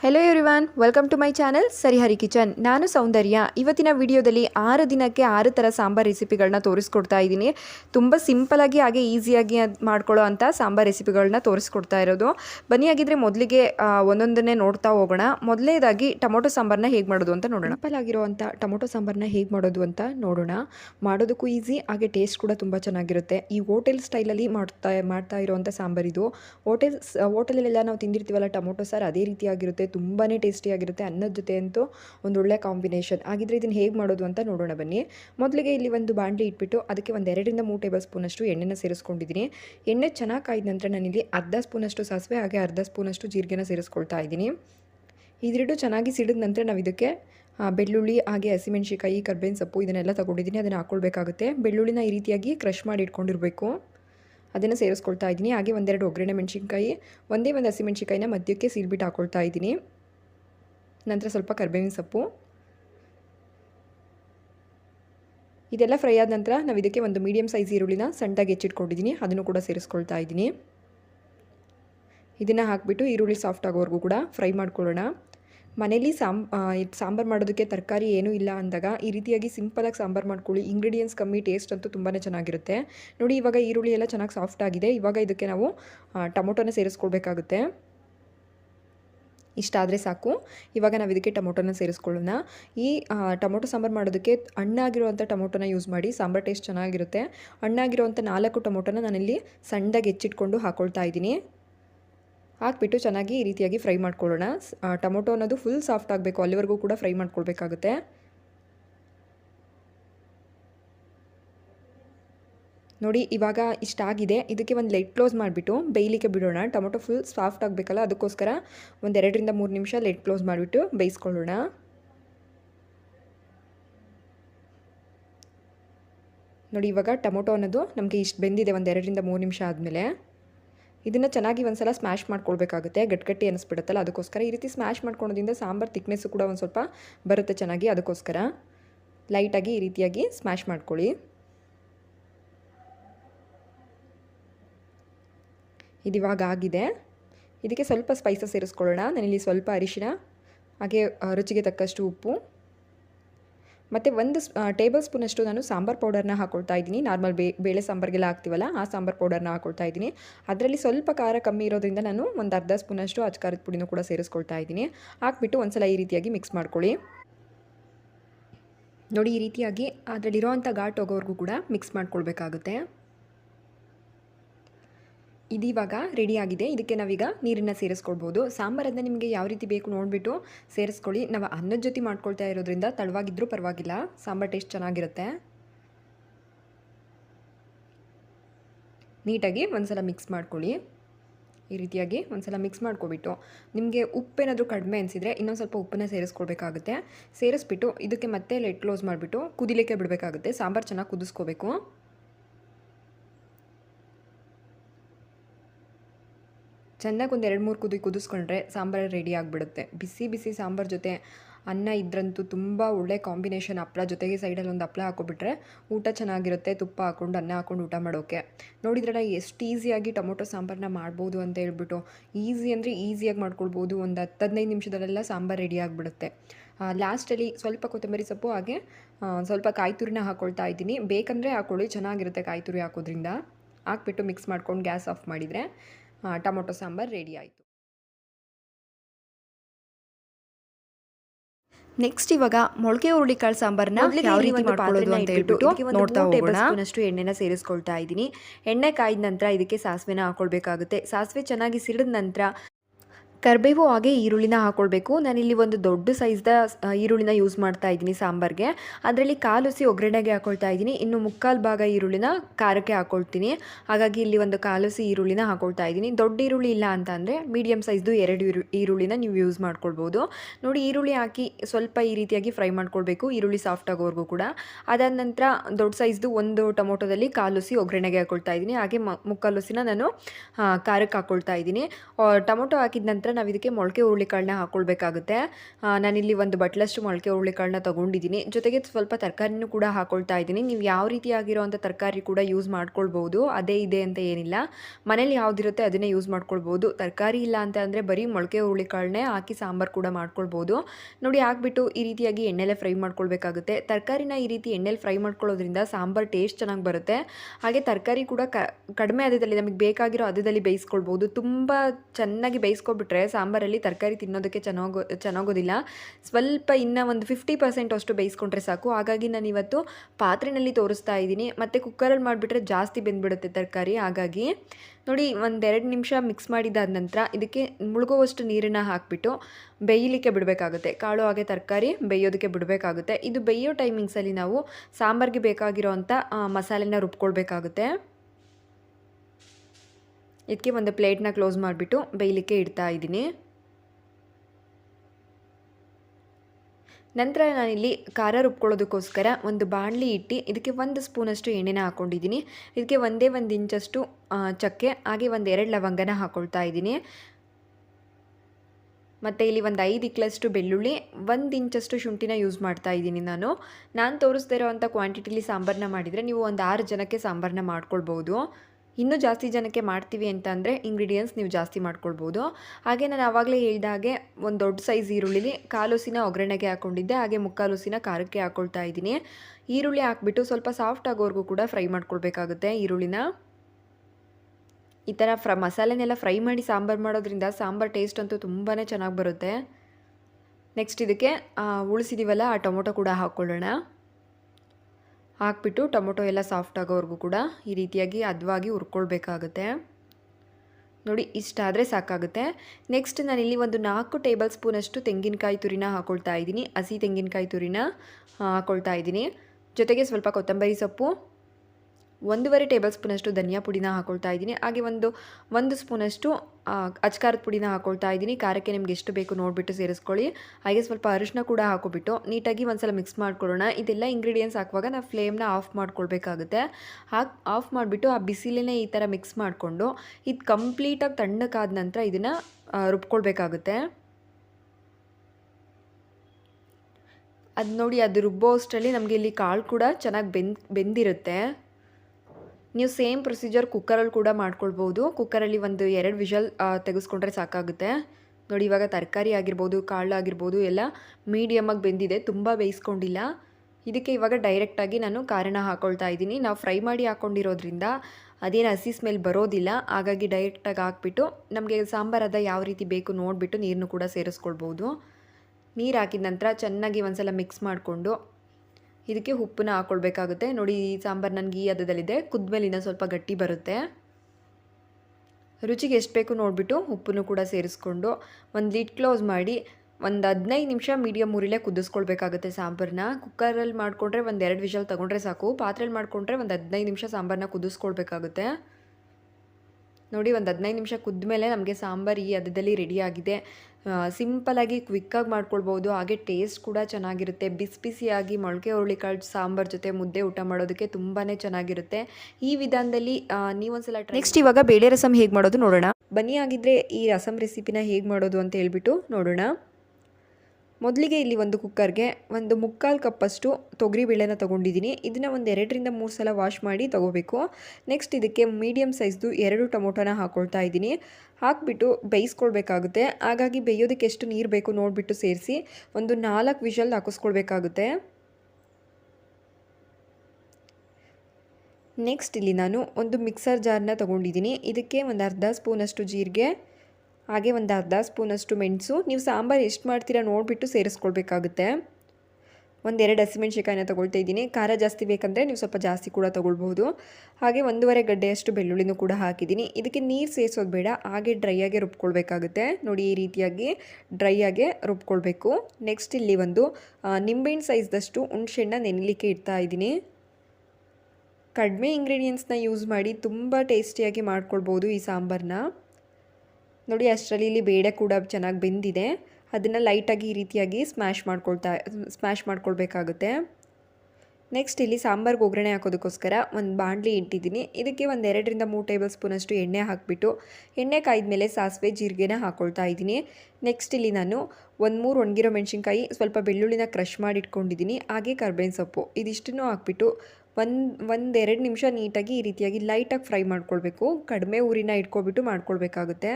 Hello everyone welcome to my channel Sarihari kitchen ನಾನು ಸೌಂದರ್ಯ. ಇವತ್ತಿನ ವಿಡಿಯೋದಲ್ಲಿ ಆರು ದಿನಕ್ಕೆ ಆರು ಥರ ಸಾಂಬಾರ್ ರೆಸಿಪಿಗಳನ್ನ ತೋರಿಸ್ಕೊಡ್ತಾ ಇದ್ದೀನಿ. ತುಂಬ ಸಿಂಪಲಾಗಿ ಹಾಗೆ ಈಸಿಯಾಗಿ ಮಾಡ್ಕೊಳ್ಳೋ ಅಂಥ ಸಾಂಬಾರ್ ರೆಸಿಪಿಗಳನ್ನ ತೋರಿಸ್ಕೊಡ್ತಾ ಇರೋದು. ಬನ್ನಿ ಆಗಿದ್ರೆ ಮೊದಲಿಗೆ ಒಂದೊಂದನ್ನೇ ನೋಡ್ತಾ ಹೋಗೋಣ. ಮೊದಲನೇದಾಗಿ ಟೊಮೊಟೊ ಸಾಂಬಾರನ್ನ ಹೇಗೆ ಮಾಡೋದು ಅಂತ ನೋಡೋಣ. ಸಿಂಪಲ್ ಆಗಿರುವಂಥ ಟೊಮೊಟೊ ಸಾಂಬಾರನ್ನ ಹೇಗೆ ಮಾಡೋದು ಅಂತ ನೋಡೋಣ. ಮಾಡೋದಕ್ಕೂ ಈಸಿ ಹಾಗೆ ಟೇಸ್ಟ್ ಕೂಡ ತುಂಬ ಚೆನ್ನಾಗಿರುತ್ತೆ. ಈ ಹೋಟೆಲ್ ಸ್ಟೈಲಲ್ಲಿ ಮಾಡ್ತಾ ಮಾಡ್ತಾ ಇರುವಂಥ ಸಾಂಬಾರಿದು ಹೋಟೆಲ್ ಹೋಟೆಲಲ್ಲೆಲ್ಲ ನಾವು ತಿಂದಿರ್ತೀವಲ್ಲ ಟೊಮೊಟೊ ಸಾರು, ಅದೇ ರೀತಿಯಾಗಿರುತ್ತೆ ತುಂಬಾ ಟೇಸ್ಟಿಯಾಗಿರುತ್ತೆ ಅನ್ನದ ಜೊತೆ ಅಂತೂ ಒಂದು ಒಳ್ಳೆ ಕಾಂಬಿನೇಷನ್ ಹಾಗಿದ್ರೆ ಇದನ್ನು ಹೇಗೆ ಮಾಡೋದು ಅಂತ ನೋಡೋಣ ಬನ್ನಿ. ಮೊದಲಿಗೆ ಇಲ್ಲಿ ಒಂದು ಬಾಂಡ್ಲಿ ಇಟ್ಬಿಟ್ಟು ಅದಕ್ಕೆ ಒಂದು ಎರಡರಿಂದ ಮೂರು ಟೇಬಲ್ ಸ್ಪೂನಷ್ಟು ಎಣ್ಣೆನ ಸೇರಿಸ್ಕೊಂಡಿದ್ದೀನಿ. ಎಣ್ಣೆ ಚೆನ್ನಾಗಿ ಕಾಯ್ದ ನಂತರ ನಾನಿಲ್ಲಿ ಅರ್ಧ ಸ್ಪೂನಷ್ಟು ಸಾಸಿವೆ, ಹಾಗೆ ಅರ್ಧ ಸ್ಪೂನಷ್ಟು ಜೀರಿಗೆನ ಸೇರಿಸ್ಕೊಳ್ತಾ ಇದ್ದೀನಿ. ಇದೆರಡು ಚೆನ್ನಾಗಿ ಸಿಡಿದ ನಂತರ ನಾವು ಇದಕ್ಕೆ ಬೆಳ್ಳುಳ್ಳಿ, ಹಾಗೆ ಹಸಿಮೆಣ್ಸಿಕಾಯಿ ಕರ್ಬೇವಿನ ಸೊಪ್ಪು ಇದನ್ನೆಲ್ಲ ತೊಗೊಂಡಿದ್ದೀನಿ. ಅದನ್ನು ಹಾಕ್ಕೊಳ್ಬೇಕಾಗುತ್ತೆ ಬೆಳ್ಳುಳ್ಳಿನ ಈ ರೀತಿಯಾಗಿ ಕ್ರಷ್ ಮಾಡಿ ಇಟ್ಕೊಂಡಿರಬೇಕು. ಅದನ್ನು ಸೇರಿಸ್ಕೊಳ್ತಾ ಇದ್ದೀನಿ. ಹಾಗೆ ಒಂದೆರಡು ಒಗ್ಗರಣೆ ಮೆಣಸಿನ್ಕಾಯಿ, ಒಂದೇ ಒಂದು ಹಸಿಮೆಣ್ಸಿನ್ಕಾಯಿನ ಮಧ್ಯಕ್ಕೆ ಸೀಲ್ಬಿಟ್ಟು ಹಾಕ್ಕೊಳ್ತಾ ಇದ್ದೀನಿ. ನಂತರ ಸ್ವಲ್ಪ ಕರ್ಬೇವಿನ ಸೊಪ್ಪು. ಇದೆಲ್ಲ ಫ್ರೈ ಆದ ನಂತರ ನಾವು ಇದಕ್ಕೆ ಒಂದು ಮೀಡಿಯಮ್ ಸೈಜ್ ಈರುಳ್ಳಿನ ಸಣ್ಣದಾಗಿ ಹೆಚ್ಚಿಟ್ಕೊಂಡಿದ್ದೀನಿ. ಅದನ್ನು ಕೂಡ ಸೇರಿಸ್ಕೊಳ್ತಾ ಇದ್ದೀನಿ. ಇದನ್ನು ಹಾಕಿಬಿಟ್ಟು ಈರುಳ್ಳಿ ಸಾಫ್ಟ್ ಆಗೋವರೆಗೂ ಕೂಡ ಫ್ರೈ ಮಾಡ್ಕೊಳ್ಳೋಣ. ಮನೇಲಿ ಸಾಂಬ್ ಸಾಂಬಾರು ಮಾಡೋದಕ್ಕೆ ತರಕಾರಿ ಏನೂ ಇಲ್ಲ ಅಂದಾಗ ಈ ರೀತಿಯಾಗಿ ಸಿಂಪಲಾಗಿ ಸಾಂಬಾರು ಮಾಡ್ಕೊಳ್ಳಿ. ಇಂಗ್ರೀಡಿಯೆಂಟ್ಸ್ ಕಮ್ಮಿ ಟೇಸ್ಟ್ ಅಂತೂ ತುಂಬಾ ಚೆನ್ನಾಗಿರುತ್ತೆ. ನೋಡಿ, ಇವಾಗ ಈರುಳ್ಳಿ ಎಲ್ಲ ಚೆನ್ನಾಗಿ ಸಾಫ್ಟ್ ಆಗಿದೆ. ಇವಾಗ ಇದಕ್ಕೆ ನಾವು ಟೊಮೊಟೊನ ಸೇರಿಸ್ಕೊಳ್ಬೇಕಾಗುತ್ತೆ. ಇಷ್ಟಾದರೆ ಸಾಕು. ಇವಾಗ ನಾವು ಇದಕ್ಕೆ ಟೊಮೊಟೊನ ಸೇರಿಸ್ಕೊಳ್ಳೋಣ. ಈ ಟೊಮೊಟೊ ಸಾಂಬಾರು ಮಾಡೋದಕ್ಕೆ ಹಣ್ಣಾಗಿರುವಂಥ ಟೊಮೊಟೊನ ಯೂಸ್ ಮಾಡಿ. ಸಾಂಬಾರು ಟೇಸ್ಟ್ ಚೆನ್ನಾಗಿರುತ್ತೆ. ಹಣ್ಣಾಗಿರುವಂಥ ನಾಲ್ಕು ಟೊಮೊಟೊನ ನಾನಿಲ್ಲಿ ಸಣ್ಣದಾಗಿ ಹೆಚ್ಚಿಟ್ಕೊಂಡು ಹಾಕ್ಕೊಳ್ತಾ ಇದ್ದೀನಿ. ಹಾಕ್ಬಿಟ್ಟು ಚೆನ್ನಾಗಿ ಈ ರೀತಿಯಾಗಿ ಫ್ರೈ ಮಾಡ್ಕೊಳ್ಳೋಣ. ಟೊಮೊಟೊ ಅನ್ನೋದು ಫುಲ್ ಸಾಫ್ಟ್ ಆಗಬೇಕು. ಅಲ್ಲಿವರೆಗೂ ಕೂಡ ಫ್ರೈ ಮಾಡ್ಕೊಳ್ಬೇಕಾಗುತ್ತೆ. ನೋಡಿ, ಇವಾಗ ಇಷ್ಟಾಗಿದೆ ಇದಕ್ಕೆ ಒಂದು ಲೆಟ್ ಕ್ಲೋಸ್ ಮಾಡಿಬಿಟ್ಟು ಬೇಯಲಿಕ್ಕೆ ಬಿಡೋಣ. ಟೊಮೊಟೊ ಫುಲ್ ಸಾಫ್ಟ್ ಆಗಬೇಕಲ್ಲ, ಅದಕ್ಕೋಸ್ಕರ ಒಂದು ಎರಡರಿಂದ ಮೂರು ನಿಮಿಷ ಲೆಟ್ ಕ್ಲೋಸ್ ಮಾಡಿಬಿಟ್ಟು ಬೇಯಿಸ್ಕೊಳ್ಳೋಣ. ನೋಡಿ, ಇವಾಗ ಟೊಮೊಟೊ ಅನ್ನೋದು ನಮಗೆ ಇಷ್ಟು ಬೆಂದಿದೆ, ಒಂದು ಎರಡರಿಂದ ಮೂರು ನಿಮಿಷ ಆದಮೇಲೆ. ಇದನ್ನು ಚೆನ್ನಾಗಿ ಒಂದು ಸಲ ಸ್ಮ್ಯಾಶ್ ಮಾಡ್ಕೊಳ್ಬೇಕಾಗುತ್ತೆ. ಗಟ್ಗಟ್ಟಿ ಅನಿಸ್ಬಿಡುತ್ತಲ್ಲ, ಅದಕ್ಕೋಸ್ಕರ ಈ ರೀತಿ ಸ್ಮ್ಯಾಶ್ ಮಾಡ್ಕೊಳೋದ್ರಿಂದ ಸಾಂಬಾರು ತಿಕ್ನೆಸ್ಸು ಕೂಡ ಒಂದು ಸ್ವಲ್ಪ ಬರುತ್ತೆ ಚೆನ್ನಾಗಿ, ಅದಕ್ಕೋಸ್ಕರ. ಲೈಟಾಗಿ ಈ ರೀತಿಯಾಗಿ ಸ್ಮ್ಯಾಶ್ ಮಾಡ್ಕೊಳ್ಳಿ. ಇದಿವಾಗ ಆಗಿದೆ. ಇದಕ್ಕೆ ಸ್ವಲ್ಪ ಸ್ಪೈಸಸ್ ಸೇರಿಸ್ಕೊಳ್ಳೋಣ. ನಾನಿಲ್ಲಿ ಸ್ವಲ್ಪ ಅರಿಶಿನ ಹಾಗೆ ರುಚಿಗೆ ತಕ್ಕಷ್ಟು ಉಪ್ಪು. ಮತ್ತು ಒಂದು ಟೇಬಲ್ ಸ್ಪೂನಷ್ಟು ನಾನು ಸಾಂಬಾರು ಪೌಡರ್ನ ಹಾಕೊಳ್ತಾ ಇದ್ದೀನಿ. ನಾರ್ಮಲ್ ಬೇಳೆ ಸಾಂಬಾರಿಗೆಲ್ಲ ಹಾಕ್ತೀವಲ್ಲ, ಆ ಸಾಂಬಾರು ಪೌಡರ್ನ ಹಾಕೊಳ್ತಾ ಇದ್ದೀನಿ. ಅದರಲ್ಲಿ ಸ್ವಲ್ಪ ಖಾರ ಕಮ್ಮಿ ಇರೋದ್ರಿಂದ ನಾನು ಒಂದು ಅರ್ಧ ಸ್ಪೂನಷ್ಟು ಅಚ್ಕಾರದ ಪುಡಿನೂ ಕೂಡ ಸೇರಿಸ್ಕೊಳ್ತಾ ಇದ್ದೀನಿ. ಹಾಕ್ಬಿಟ್ಟು ಒಂದು ಸಲ ಈ ರೀತಿಯಾಗಿ ಮಿಕ್ಸ್ ಮಾಡ್ಕೊಳ್ಳಿ. ನೋಡಿ ಈ ರೀತಿಯಾಗಿ ಅದರಲ್ಲಿರೋವಂಥ ಘಾಟ್ ಹೋಗೋವರೆಗೂ ಕೂಡ ಮಿಕ್ಸ್ ಮಾಡ್ಕೊಳ್ಬೇಕಾಗುತ್ತೆ. ಇದಿವಾಗ ರೆಡಿಯಾಗಿದೆ ಇದಕ್ಕೆ ನಾವೀಗ ನೀರನ್ನು ಸೇರಿಸ್ಕೊಳ್ಬೋದು. ಸಾಂಬಾರನ್ನ ನಿಮಗೆ ಯಾವ ರೀತಿ ಬೇಕು ನೋಡಿಬಿಟ್ಟು ಸೇರಿಸ್ಕೊಳ್ಳಿ. ನಾವು ಅನ್ನದ ಜೊತೆ ಮಾಡ್ಕೊಳ್ತಾ ಇರೋದ್ರಿಂದ ತಳವಾಗಿದ್ದರೂ ಪರವಾಗಿಲ್ಲ. ಸಾಂಬಾರು ಟೇಸ್ಟ್ ಚೆನ್ನಾಗಿರುತ್ತೆ. ನೀಟಾಗಿ ಒಂದ್ಸಲ ಮಿಕ್ಸ್ ಮಾಡ್ಕೊಳ್ಳಿ. ಈ ರೀತಿಯಾಗಿ ಒಂದ್ಸಲ ಮಿಕ್ಸ್ ಮಾಡ್ಕೊಬಿಟ್ಟು. ನಿಮಗೆ ಉಪ್ಪೇನಾದರೂ ಕಡಿಮೆ ಅನಿಸಿದರೆ ಇನ್ನೊಂದು ಸ್ವಲ್ಪ ಉಪ್ಪನ್ನ ಸೇರಿಸ್ಕೊಳ್ಬೇಕಾಗುತ್ತೆ. ಸೇರಿಸ್ಬಿಟ್ಟು ಇದಕ್ಕೆ ಮತ್ತೆ ಲೆಟ್ ಕ್ಲೋಸ್ ಮಾಡಿಬಿಟ್ಟು ಕುದಿಲಿಕ್ಕೆ ಬಿಡಬೇಕಾಗುತ್ತೆ. ಸಾಂಬಾರು ಚೆನ್ನಾಗಿ ಕುದಿಸ್ಕೋಬೇಕು. ಚೆನ್ನಾಗಿ ಒಂದು ಎರಡು ಮೂರು ಕುದಿ ಕುದಿಸ್ಕೊಂಡ್ರೆ ಸಾಂಬಾರು ರೆಡಿ ಆಗಿಬಿಡುತ್ತೆ. ಬಿಸಿ ಬಿಸಿ ಸಾಂಬಾರು ಜೊತೆ ಅನ್ನ ಇದ್ರಂತೂ ತುಂಬ ಒಳ್ಳೆ ಕಾಂಬಿನೇಷನ್ ಹಪ್ಳ ಜೊತೆಗೆ ಸೈಡಲ್ಲಿ ಒಂದು ಹಪ್ಳ ಹಾಕೊಬಿಟ್ರೆ ಊಟ ಚೆನ್ನಾಗಿರುತ್ತೆ, ತುಪ್ಪ ಹಾಕ್ಕೊಂಡು, ಅನ್ನ ಹಾಕ್ಕೊಂಡು ಊಟ ಮಾಡೋಕ್ಕೆ ನೋಡಿದ್ರಲ್ಲ ಎಷ್ಟು ಈಸಿಯಾಗಿ ಟೊಮೊಟೊ ಸಾಂಬಾರನ್ನ ಮಾಡ್ಬೋದು ಅಂತ ಹೇಳ್ಬಿಟ್ಟು. ಈಸಿ ಅಂದರೆ ಈಸಿಯಾಗಿ ಮಾಡ್ಕೊಳ್ಬೋದು ಒಂದು ಹತ್ತು ಹದಿನೈದು ನಿಮಿಷದಲ್ಲೆಲ್ಲ ಸಾಂಬಾರು ರೆಡಿ ಆಗಿಬಿಡುತ್ತೆ. ಲಾಸ್ಟಲ್ಲಿ ಸ್ವಲ್ಪ ಕೊತ್ತಂಬರಿ ಸೊಪ್ಪು ಹಾಗೆ ಸ್ವಲ್ಪ ಕಾಯಿ ತುರಿನ ಹಾಕ್ಕೊಳ್ತಾ ಇದ್ದೀನಿ. ಬೇಕಂದರೆ ಹಾಕ್ಕೊಳ್ಳಿ ಚೆನ್ನಾಗಿರುತ್ತೆ ಕಾಯಿ ತುರಿ ಹಾಕೋದ್ರಿಂದ. ಹಾಕ್ಬಿಟ್ಟು ಮಿಕ್ಸ್ ಮಾಡ್ಕೊಂಡು ಗ್ಯಾಸ್ ಆಫ್ ಮಾಡಿದರೆ. ಟೊಮೊಟೊ ಸಾಂಬಾರು ರೆಡಿ ಆಯಿತು. ನೆಕ್ಸ್ಟ್ ಇವಾಗ ಮೊಳಕೆ ಹುರುಳಿಕಾಳು ಸಾಂಬಾರನ್ನ ಯಾವ ರೀತಿ ಮಾಡ್ಕೊಳ್ಳೋದು ಅಂತ ಹೇಳ್ಬಿಟ್ಟು ನೋಡ್ತಾ ಹೋಗೋಣ. ಅಷ್ಟು ಎಣ್ಣೆನ ಸೇರಿಸ್ಕೊಳ್ತಾ ಇದ್ದೀನಿ. ಎಣ್ಣೆ ಕಾಯ್ದ ನಂತರ ಇದಕ್ಕೆ ಸಾಸಿವೆನ ಹಾಕೊಳ್ಬೇಕಾಗುತ್ತೆ. ಸಾಸಿವೆ ಚೆನ್ನಾಗಿ ಸಿಡಿದ ನಂತರ ಕರಿಬೇವು ಹಾಗೆ ಈರುಳ್ಳಿನ ಹಾಕ್ಕೊಳ್ಬೇಕು ನಾನಿಲ್ಲಿ ಒಂದು ದೊಡ್ಡ ಸೈಜ್ದ ಈರುಳ್ಳಿನ ಯೂಸ್ ಮಾಡ್ತಾ ಇದ್ದೀನಿ ಸಾಂಬಾರಿಗೆ. ಅದರಲ್ಲಿ ಕಾಲುಸಿ ಒಗ್ಗರಣೆಗೆ ಹಾಕೊಳ್ತಾ ಇದ್ದೀನಿ. ಇನ್ನು ಮುಕ್ಕಾಲು ಭಾಗ ಈರುಳ್ಳಿನ ಖಾರಕ್ಕೆ ಹಾಕ್ಕೊಳ್ತೀನಿ ಹಾಗಾಗಿ ಇಲ್ಲಿ ಒಂದು ಕಾಲುಸಿ ಈರುಳ್ಳಿನ ಹಾಕೊಳ್ತಾ ಇದ್ದೀನಿ. ದೊಡ್ಡ ಈರುಳ್ಳಿ ಇಲ್ಲ ಅಂತ ಅಂದರೆ ಮೀಡಿಯಮ್ ಸೈಜ್ದು ಎರಡು ಈರು, ಈರುಳ್ಳಿನ ನೀವು ಯೂಸ್ ಮಾಡ್ಕೊಳ್ಬೋದು. ನೋಡಿ ಈರುಳ್ಳಿ ಹಾಕಿ ಸ್ವಲ್ಪ ಈ ರೀತಿಯಾಗಿ ಫ್ರೈ ಮಾಡ್ಕೊಳ್ಬೇಕು. ಈರುಳ್ಳಿ ಸಾಫ್ಟ್ ಆಗೋವರೆಗೂ ಕೂಡ. ಅದಾದ ನಂತರ ದೊಡ್ಡ ಸೈಜ್ದು ಒಂದು ಟೊಮೊಟೊದಲ್ಲಿ ಕಾಲುಸಿ ಒಗ್ಗರಣೆಗೆ ಹಾಕೊಳ್ತಾ ಇದ್ದೀನಿ. ಹಾಗೆ ಮುಕ್ಕಾಲುಸಿನ ನಾನು ಖಾರಕ್ಕೆ ಹಾಕ್ಕೊಳ್ತಾ ಇದ್ದೀನಿ. ಟೊಮೊಟೊ ಹಾಕಿದ ನಂತರ ನಾವು ಇದಕ್ಕೆ ಮೊಳಕೆ ಹುರುಳಿಕಾಳನ್ನ ಹಾಕ್ಕೊಳ್ಬೇಕಾಗುತ್ತೆ ನಾನು ನಾನಿಲ್ಲಿ ಒಂದು ಬಟ್ಲಷ್ಟು ಮೊಳಕೆ ಹುರುಳಿಕಾಳನ್ನ ತೊಗೊಂಡಿದ್ದೀನಿ. ಜೊತೆಗೆ ಸ್ವಲ್ಪ ತರಕಾರಿನೂ ಕೂಡ ಹಾಕೊಳ್ತಾ ಇದ್ದೀನಿ. ನೀವು ಯಾವ ರೀತಿಯಾಗಿರೋವಂಥ ತರಕಾರಿ ಕೂಡ ಯೂಸ್ ಮಾಡ್ಕೊಳ್ಬೋದು. ಅದೇ ಇದೆ ಅಂತ ಏನಿಲ್ಲ. ಮನೇಲಿ ಯಾವುದಿರುತ್ತೆ ಅದನ್ನೇ ಯೂಸ್ ಮಾಡ್ಕೊಳ್ಬೋದು. ತರಕಾರಿ ಇಲ್ಲ ಅಂತ ಅಂದರೆ ಬರೀ ಮೊಳಕೆ ಹುರುಳಿಕಾಳನ್ನೇ ಹಾಕಿ ಸಾಂಬಾರು ಕೂಡ ಮಾಡ್ಕೊಳ್ಬೋದು. ನೋಡಿ ಹಾಕ್ಬಿಟ್ಟು ಈ ರೀತಿಯಾಗಿ ಎಣ್ಣೆಲೆ ಫ್ರೈ ಮಾಡ್ಕೊಳ್ಬೇಕಾಗುತ್ತೆ. ತರಕಾರಿನ ಈ ರೀತಿ ಎಣ್ಣೆಲಿ ಫ್ರೈ ಮಾಡ್ಕೊಳ್ಳೋದ್ರಿಂದ ಸಾಂಬಾರು ಟೇಸ್ಟ್ ಚೆನ್ನಾಗಿ ಬರುತ್ತೆ. ಹಾಗೆ ತರಕಾರಿ ಕೂಡ ಕಡಿಮೆ ಹದದಲ್ಲಿ ನಮಗೆ ಬೇಕಾಗಿರೋ ಹದದಲ್ಲಿ ಬೇಯಿಸ್ಕೊಳ್ಬೋದು. ತುಂಬ ಚೆನ್ನಾಗಿ ಬೇಯಿಸ್ಕೊಬಿಟ್ರೆ ಸಾಂಬಾರಲ್ಲಿ ತರಕಾರಿ ತಿನ್ನೋದಕ್ಕೆ ಚೆನ್ನಾಗೋ ಚೆನ್ನಾಗೋದಿಲ್ಲ ಸ್ವಲ್ಪ ಇನ್ನು ಒಂದು ಫಿಫ್ಟಿ ಪರ್ಸೆಂಟ್ ಅಷ್ಟು ಬೇಯಿಸ್ಕೊಂಡ್ರೆ ಸಾಕು. ಹಾಗಾಗಿ ನಾನು ಇವತ್ತು ಪಾತ್ರೆಯಲ್ಲಿ ತೋರಿಸ್ತಾ ಇದ್ದೀನಿ. ಮತ್ತು ಕುಕ್ಕರಲ್ಲಿ ಮಾಡಿಬಿಟ್ರೆ ಜಾಸ್ತಿ ಬೆಂದ್ಬಿಡುತ್ತೆ ತರಕಾರಿ. ಹಾಗಾಗಿ ನೋಡಿ ಒಂದೆರಡು ನಿಮಿಷ ಮಿಕ್ಸ್ ಮಾಡಿದಾದ ನಂತರ ಇದಕ್ಕೆ ಮುಳುಗುವಷ್ಟು ನೀರನ್ನು ಹಾಕಿಬಿಟ್ಟು ಬೇಯಲಿಕ್ಕೆ ಬಿಡಬೇಕಾಗುತ್ತೆ. ಕಾಳು ಹಾಗೆ ತರಕಾರಿ ಬೇಯೋದಕ್ಕೆ ಬಿಡಬೇಕಾಗುತ್ತೆ. ಇದು ಬೇಯೋ ಟೈಮಿಂಗ್ಸಲ್ಲಿ ನಾವು ಸಾಂಬಾರಿಗೆ ಬೇಕಾಗಿರೋ ಅಂಥ ಮಸಾಲೆನ ರುಬ್ಕೊಳ್ಬೇಕಾಗುತ್ತೆ. ಇದಕ್ಕೆ ಒಂದು ಪ್ಲೇಟ್ನ ಕ್ಲೋಸ್ ಮಾಡಿಬಿಟ್ಟು ಬೇಯಲಿಕ್ಕೆ ಇಡ್ತಾ ಇದ್ದೀನಿ. ನಂತರ ನಾನಿಲ್ಲಿ ಖಾರ ರುಬ್ಕೊಳ್ಳೋದಕ್ಕೋಸ್ಕರ ಒಂದು ಬಾಣಲಿ ಇಟ್ಟು ಇದಕ್ಕೆ ಒಂದು ಸ್ಪೂನಷ್ಟು ಎಣ್ಣೆನ ಹಾಕ್ಕೊಂಡಿದ್ದೀನಿ. ಇದಕ್ಕೆ ಒಂದೇ ಒಂದು ಇಂಚಷ್ಟು ಚಕ್ಕೆ, ಹಾಗೆ ಒಂದು ಎರಡು ಲವಂಗನ ಹಾಕ್ಕೊಳ್ತಾ ಇದ್ದೀನಿ. ಮತ್ತು ಇಲ್ಲಿ ಒಂದು ಐದು ಇಕ್ಲಷ್ಟು ಬೆಳ್ಳುಳ್ಳಿ, ಒಂದು ಇಂಚಷ್ಟು ಶುಂಠಿನ ಯೂಸ್ ಮಾಡ್ತಾ ಇದ್ದೀನಿ ನಾನು. ನಾನು ತೋರಿಸ್ತಾ ಇರೋವಂಥ ಕ್ವಾಂಟಿಟಿಲಿ ಸಾಂಬಾರನ್ನ ಮಾಡಿದರೆ ನೀವು ಒಂದು ಆರು ಜನಕ್ಕೆ ಸಾಂಬಾರನ್ನ ಮಾಡ್ಕೊಳ್ಬೋದು. ಇನ್ನೂ ಜಾಸ್ತಿ ಜನಕ್ಕೆ ಮಾಡ್ತೀವಿ ಅಂತ ಅಂದರೆ ಇಂಗ್ರೀಡಿಯೆಂಟ್ಸ್ ನೀವು ಜಾಸ್ತಿ ಮಾಡ್ಕೊಳ್ಬೋದು. ಹಾಗೆ ನಾನು ಆವಾಗಲೇ ಹೇಳಿದ ಹಾಗೆ ಒಂದು ದೊಡ್ಡ ಸೈಜ್ ಈರುಳ್ಳಿಲಿ ಕಾಲುಸಿನ ಒಗ್ಗರಣೆಗೆ ಹಾಕ್ಕೊಂಡಿದ್ದೆ ಹಾಗೆ ಮುಕ್ಕಾಲುಸಿನ ಖಾರಕ್ಕೆ ಹಾಕ್ಕೊಳ್ತಾ ಇದ್ದೀನಿ. ಈರುಳ್ಳಿ ಹಾಕ್ಬಿಟ್ಟು ಸ್ವಲ್ಪ ಸಾಫ್ಟ್ ಆಗೋವರೆಗೂ ಕೂಡ ಫ್ರೈ ಮಾಡ್ಕೊಳ್ಬೇಕಾಗುತ್ತೆ ಈರುಳ್ಳಿನ. ಈ ಥರ ಫ್ರ, ಮಸಾಲೆನೆಲ್ಲ ಫ್ರೈ ಮಾಡಿ ಸಾಂಬಾರು ಮಾಡೋದ್ರಿಂದ ಸಾಂಬಾರು ಟೇಸ್ಟ್ ಅಂತೂ ತುಂಬಾ ಚೆನ್ನಾಗಿ ಬರುತ್ತೆ. ನೆಕ್ಸ್ಟ್ ಇದಕ್ಕೆ ಉಳ್ಸಿದೀವಲ್ಲ ಆ ಟೊಮೊಟೊ ಕೂಡ ಹಾಕ್ಕೊಳ್ಳೋಣ. ಹಾಕ್ಬಿಟ್ಟು ಟೊಮೊಟೊ ಎಲ್ಲ ಸಾಫ್ಟ್ ಆಗೋವರೆಗೂ ಕೂಡ ಈ ರೀತಿಯಾಗಿ ಹದವಾಗಿ ಹುರ್ಕೊಳ್ಬೇಕಾಗುತ್ತೆ. ನೋಡಿ ಇಷ್ಟಾದರೆ ಸಾಕಾಗುತ್ತೆ. ನೆಕ್ಸ್ಟ್ ನಾನು ಇಲ್ಲಿ ಒಂದು ನಾಲ್ಕು ಟೇಬಲ್ ಸ್ಪೂನಷ್ಟು ತೆಂಗಿನಕಾಯಿ ತುರಿನ ಹಾಕ್ಕೊಳ್ತಾ ಇದ್ದೀನಿ. ಹಸಿ ತೆಂಗಿನಕಾಯಿ ತುರಿನ ಹಾಕ್ಕೊಳ್ತಾ ಇದ್ದೀನಿ. ಜೊತೆಗೆ ಸ್ವಲ್ಪ ಕೊತ್ತಂಬರಿ ಸೊಪ್ಪು ಒಂದೂವರೆ ಟೇಬಲ್ ಸ್ಪೂನಷ್ಟು ಧನಿಯಾ ಪುಡಿನ ಹಾಕೊಳ್ತಾ ಇದ್ದೀನಿ. ಹಾಗೆ ಒಂದು ಒಂದು ಸ್ಪೂನಷ್ಟು ಅಚ್ಕಾರದ ಪುಡಿನ ಹಾಕೊಳ್ತಾ ಇದ್ದೀನಿ. ಖಾರಕ್ಕೆ ನಿಮ್ಗೆ ಎಷ್ಟು ಬೇಕು ನೋಡಿಬಿಟ್ಟು ಸೇರಿಸ್ಕೊಳ್ಳಿ. ಹಾಗೆ ಸ್ವಲ್ಪ ಅರಿಶಿನ ಕೂಡ ಹಾಕೋಬಿಟ್ಟು ನೀಟಾಗಿ ಒಂದ್ಸಲ ಮಿಕ್ಸ್ ಮಾಡ್ಕೊಳ್ಳೋಣ. ಇದೆಲ್ಲ ಇಂಗ್ರೀಡಿಯೆಂಟ್ಸ್ ಹಾಕುವಾಗ ನಾವು ಫ್ಲೇಮ್ನ ಆಫ್ ಮಾಡ್ಕೊಳ್ಬೇಕಾಗುತ್ತೆ. ಹಾಕಿ ಆಫ್ ಮಾಡಿಬಿಟ್ಟು ಆ ಬಿಸಿಲೇ ಈ ಥರ ಮಿಕ್ಸ್ ಮಾಡಿಕೊಂಡು ಇದು ಕಂಪ್ಲೀಟಾಗಿ ತಣ್ಣಕ್ಕಾದ ನಂತರ ಇದನ್ನು ರುಬ್ಕೊಳ್ಬೇಕಾಗುತ್ತೆ. ಅದು ನೋಡಿ ಅದು ರುಬ್ಬೋ ಅಷ್ಟರಲ್ಲಿ ನಮಗೆ ಇಲ್ಲಿ ಕಾಳು ಕೂಡ ಚೆನ್ನಾಗಿ ಬೆಂದ್, ಬೆಂದಿರುತ್ತೆ. ನೀವು ಸೇಮ್ ಪ್ರೊಸೀಜರ್ ಕುಕ್ಕರಲ್ಲಿ ಕೂಡ ಮಾಡ್ಕೊಳ್ಬೋದು. ಕುಕ್ಕರಲ್ಲಿ ಒಂದು ಎರಡು ವಿಷಲ್ ತೆಗೆಸ್ಕೊಂಡ್ರೆ ಸಾಕಾಗುತ್ತೆ. ನೋಡಿ, ಇವಾಗ ತರಕಾರಿ ಆಗಿರ್ಬೋದು, ಕಾಳು ಆಗಿರ್ಬೋದು, ಎಲ್ಲ ಮೀಡಿಯಮಾಗಿ ಬೆಂದಿದೆ, ತುಂಬ ಬೇಯಿಸ್ಕೊಂಡಿಲ್ಲ. ಇದಕ್ಕೆ ಇವಾಗ ಡೈರೆಕ್ಟಾಗಿ ನಾನು ಕಾರಣ ಹಾಕ್ಕೊಳ್ತಾ ಇದ್ದೀನಿ. ನಾವು ಫ್ರೈ ಮಾಡಿ ಹಾಕ್ಕೊಂಡಿರೋದ್ರಿಂದ ಅದೇನು ಹಸಿ ಸ್ಮೆಲ್ ಬರೋದಿಲ್ಲ. ಹಾಗಾಗಿ ಡೈರೆಕ್ಟಾಗಿ ಹಾಕ್ಬಿಟ್ಟು ನಮಗೆ ಸಾಂಬಾರದ ಯಾವ ರೀತಿ ಬೇಕು ನೋಡಿಬಿಟ್ಟು ನೀರನ್ನು ಕೂಡ ಸೇರಿಸ್ಕೊಳ್ಬೋದು. ನೀರು ಹಾಕಿದ ನಂತರ ಚೆನ್ನಾಗಿ ಒಂದ್ಸಲ ಮಿಕ್ಸ್ ಮಾಡಿಕೊಂಡು ಇದಕ್ಕೆ ಉಪ್ಪನ್ನ ಹಾಕ್ಕೊಳ್ಬೇಕಾಗುತ್ತೆ ನೋಡಿ, ಈ ಸಾಂಬಾರು ನನಗೆ ಈ ಹದದಲ್ಲಿದೆ. ಕುದ್ಮೇಲೆ ಇನ್ನೂ ಸ್ವಲ್ಪ ಗಟ್ಟಿ ಬರುತ್ತೆ. ರುಚಿಗೆ ಎಷ್ಟು ಬೇಕು ನೋಡಿಬಿಟ್ಟು ಉಪ್ಪನ್ನು ಕೂಡ ಸೇರಿಸ್ಕೊಂಡು ಒಂದು ಲಿಡ್ ಕ್ಲೋಸ್ ಮಾಡಿ ಒಂದು ಹದಿನೈದು ನಿಮಿಷ ಮೀಡಿಯಮ್ ಊರಿಲೇ ಕುದಿಸ್ಕೊಳ್ಬೇಕಾಗುತ್ತೆ ಸಾಂಬಾರನ್ನ ಕುಕ್ಕರಲ್ಲಿ ಮಾಡಿಕೊಂಡ್ರೆ ಒಂದು ಎರಡು ವಿಷಲ್ ತೊಗೊಂಡ್ರೆ ಸಾಕು. ಪಾತ್ರೆಯಲ್ಲಿ ಮಾಡಿಕೊಂಡ್ರೆ ಒಂದು ಹದಿನೈದು ನಿಮಿಷ ಸಾಂಬಾರನ್ನ ಕುದಿಸ್ಕೊಳ್ಬೇಕಾಗುತ್ತೆ. ನೋಡಿ, ಒಂದು ಹದಿನೈದು ನಿಮಿಷ ಕುದ್ಮೇಲೆ ನಮಗೆ ಸಾಂಬಾರು ಈ ಹದದಲ್ಲಿ ರೆಡಿಯಾಗಿದೆ ಸಿಂಪಲಾಗಿ ಕ್ವಿಕ್ಕಾಗಿ ಮಾಡ್ಕೊಳ್ಬೋದು. ಹಾಗೆ ಟೇಸ್ಟ್ ಕೂಡ ಚೆನ್ನಾಗಿರುತ್ತೆ. ಬಿಸಿ ಬಿಸಿಯಾಗಿ ಮೊಳಕೆ ಹುರುಳಿಕಾಳು ಸಾಂಬಾರು ಜೊತೆ ಮುದ್ದೆ ಊಟ ಮಾಡೋದಕ್ಕೆ ತುಂಬಾ ಚೆನ್ನಾಗಿರುತ್ತೆ. ಈ ವಿಧಾನದಲ್ಲಿ ನೀವೊಂದು ನೀವೊಂದ್ಸಲ ನೆಕ್ಸ್ಟ್ ಇವಾಗ ಬೇಳೆ ರಸಂ ಹೇಗೆ ಮಾಡೋದು ನೋಡೋಣ. ಬನ್ನಿ ಆಗಿದ್ರೆ ಈ ರಸಮ್ ರೆಸಿಪಿನ ಹೇಗೆ ಮಾಡೋದು ಅಂತ ಹೇಳ್ಬಿಟ್ಟು ನೋಡೋಣ. ಮೊದಲಿಗೆ ಇಲ್ಲಿ ಒಂದು ಕುಕ್ಕರ್ಗೆ ಒಂದು ಮುಕ್ಕಾಲು ಕಪ್ಪಷ್ಟು ತೊಗರಿಬೇಳೆನ ತೊಗೊಂಡಿದ್ದೀನಿ. ಇದನ್ನು ಒಂದು ಎರಡರಿಂದ ಮೂರು ಸಲ ವಾಶ್ ಮಾಡಿ ತೊಗೋಬೇಕು. ನೆಕ್ಸ್ಟ್ ಇದಕ್ಕೆ ಮೀಡಿಯಮ್ ಸೈಜ್ದು ಎರಡು ಟೊಮೊಟೊನ ಹಾಕ್ಕೊಳ್ತಾ ಇದ್ದೀನಿ. ಹಾಕ್ಬಿಟ್ಟು ಬೇಯಿಸ್ಕೊಳ್ಬೇಕಾಗುತ್ತೆ. ಹಾಗಾಗಿ ಬೇಯೋದಕ್ಕೆ ಎಷ್ಟು ನೀರು ಬೇಕು ನೋಡಿಬಿಟ್ಟು ಸೇರಿಸಿ ಒಂದು ನಾಲ್ಕು ವಿಷಲ್ ಹಾಕಿಸ್ಕೊಳ್ಬೇಕಾಗುತ್ತೆ. ನೆಕ್ಸ್ಟ್ ಇಲ್ಲಿ ನಾನು ಒಂದು ಮಿಕ್ಸರ್ ಜಾರ್ನ ತೊಗೊಂಡಿದ್ದೀನಿ. ಇದಕ್ಕೆ ಒಂದು ಅರ್ಧ ಸ್ಪೂನಷ್ಟು ಜೀರಿಗೆ ಹಾಗೆ ಒಂದು ಅರ್ಧ ಸ್ಪೂನಷ್ಟು ಮೆಣಸು. ನೀವು ಸಾಂಬಾರು ಎಷ್ಟು ಮಾಡ್ತೀರಾ ನೋಡಿಬಿಟ್ಟು ಸೇರಿಸ್ಕೊಳ್ಬೇಕಾಗುತ್ತೆ. ಒಂದೆರಡು ಹಸಿಮೆಣ್ಸಿಕಾಯಿನ ತೊಗೊಳ್ತಾ ಇದ್ದೀನಿ. ಖಾರ ಜಾಸ್ತಿ ಬೇಕಂದರೆ ನೀವು ಸ್ವಲ್ಪ ಜಾಸ್ತಿ ಕೂಡ ತೊಗೊಳ್ಬೋದು ಹಾಗೆ ಒಂದೂವರೆ ಗಡ್ಡೆಯಷ್ಟು ಬೆಳ್ಳುಳ್ಳಿನೂ ಕೂಡ ಹಾಕಿದ್ದೀನಿ. ಇದಕ್ಕೆ ನೀರು ಸೇರಿಸೋದು ಬೇಡ. ಹಾಗೆ ಡ್ರೈಯಾಗೆ ರುಬ್ಕೊಳ್ಬೇಕಾಗುತ್ತೆ. ನೋಡಿ ಈ ರೀತಿಯಾಗಿ ಡ್ರೈಯಾಗೆ ರುಬ್ಕೊಳ್ಬೇಕು. ನೆಕ್ಸ್ಟ್ ಇಲ್ಲಿ ಒಂದು ನಿಂಬೆಹಣ್ಣು ಸೈಜ್ದಷ್ಟು ಹುಣ್ಸೆಣ್ಣ ನೆನೆಲಿಕ್ಕೆ ಇಡ್ತಾ ಇದ್ದೀನಿ. ಕಡಿಮೆ ಇಂಗ್ರೀಡಿಯೆಂಟ್ಸ್ನ ಯೂಸ್ ಮಾಡಿ ತುಂಬ ಟೇಸ್ಟಿಯಾಗಿ ಮಾಡ್ಕೊಳ್ಬೋದು ಈ ಸಾಂಬಾರನ್ನ ನೋಡಿ, ಅಷ್ಟರಲ್ಲಿ ಇಲ್ಲಿ ಬೇಳೆ ಕೂಡ ಚೆನ್ನಾಗಿ ಬೆಂದಿದೆ. ಅದನ್ನು ಲೈಟಾಗಿ ಈ ರೀತಿಯಾಗಿ ಸ್ಮ್ಯಾಶ್ ಮಾಡ್ಕೊಳ್ತಾ, ಸ್ಮ್ಯಾಶ್ ಮಾಡ್ಕೊಳ್ಬೇಕಾಗುತ್ತೆ. ನೆಕ್ಸ್ಟ್ ಇಲ್ಲಿ ಸಾಂಬಾರ್ಗೆ ಒಗ್ಗರಣೆ ಹಾಕೋದಕ್ಕೋಸ್ಕರ ಒಂದು ಬಾಣಲಿ ಇಟ್ಟಿದ್ದೀನಿ. ಇದಕ್ಕೆ ಒಂದು ಎರಡರಿಂದ ಮೂರು ಟೇಬಲ್ ಸ್ಪೂನಷ್ಟು ಎಣ್ಣೆ ಹಾಕಿಬಿಟ್ಟು, ಎಣ್ಣೆ ಕಾಯ್ದ್ಮೇಲೆ ಸಾಸಿವೆ, ಜೀರಿಗೆನ ಹಾಕ್ಕೊಳ್ತಾ ಇದ್ದೀನಿ. ನೆಕ್ಸ್ಟ್ ಇಲ್ಲಿ ನಾನು ಒಂದು ಮೂರು ಒಣಗಿರೋ ಮೆಣಸಿನ್ಕಾಯಿ ಸ್ವಲ್ಪ ಬೆಳ್ಳುಳ್ಳಿನ ಕ್ರಷ್ ಮಾಡಿ ಇಟ್ಕೊಂಡಿದ್ದೀನಿ ಹಾಗೆ ಕರ್ಬೇವಿನ ಸೊಪ್ಪು ಇದಿಷ್ಟನ್ನು ಹಾಕ್ಬಿಟ್ಟು ಒಂದು ಒಂದೆರಡು ನಿಮಿಷ ನೀಟಾಗಿ ಈ ರೀತಿಯಾಗಿ ಲೈಟಾಗಿ ಫ್ರೈ ಮಾಡ್ಕೊಳ್ಬೇಕು. ಕಡಿಮೆ ಊರಿನ ಇಟ್ಕೊಬಿಟ್ಟು ಮಾಡ್ಕೊಳ್ಬೇಕಾಗುತ್ತೆ.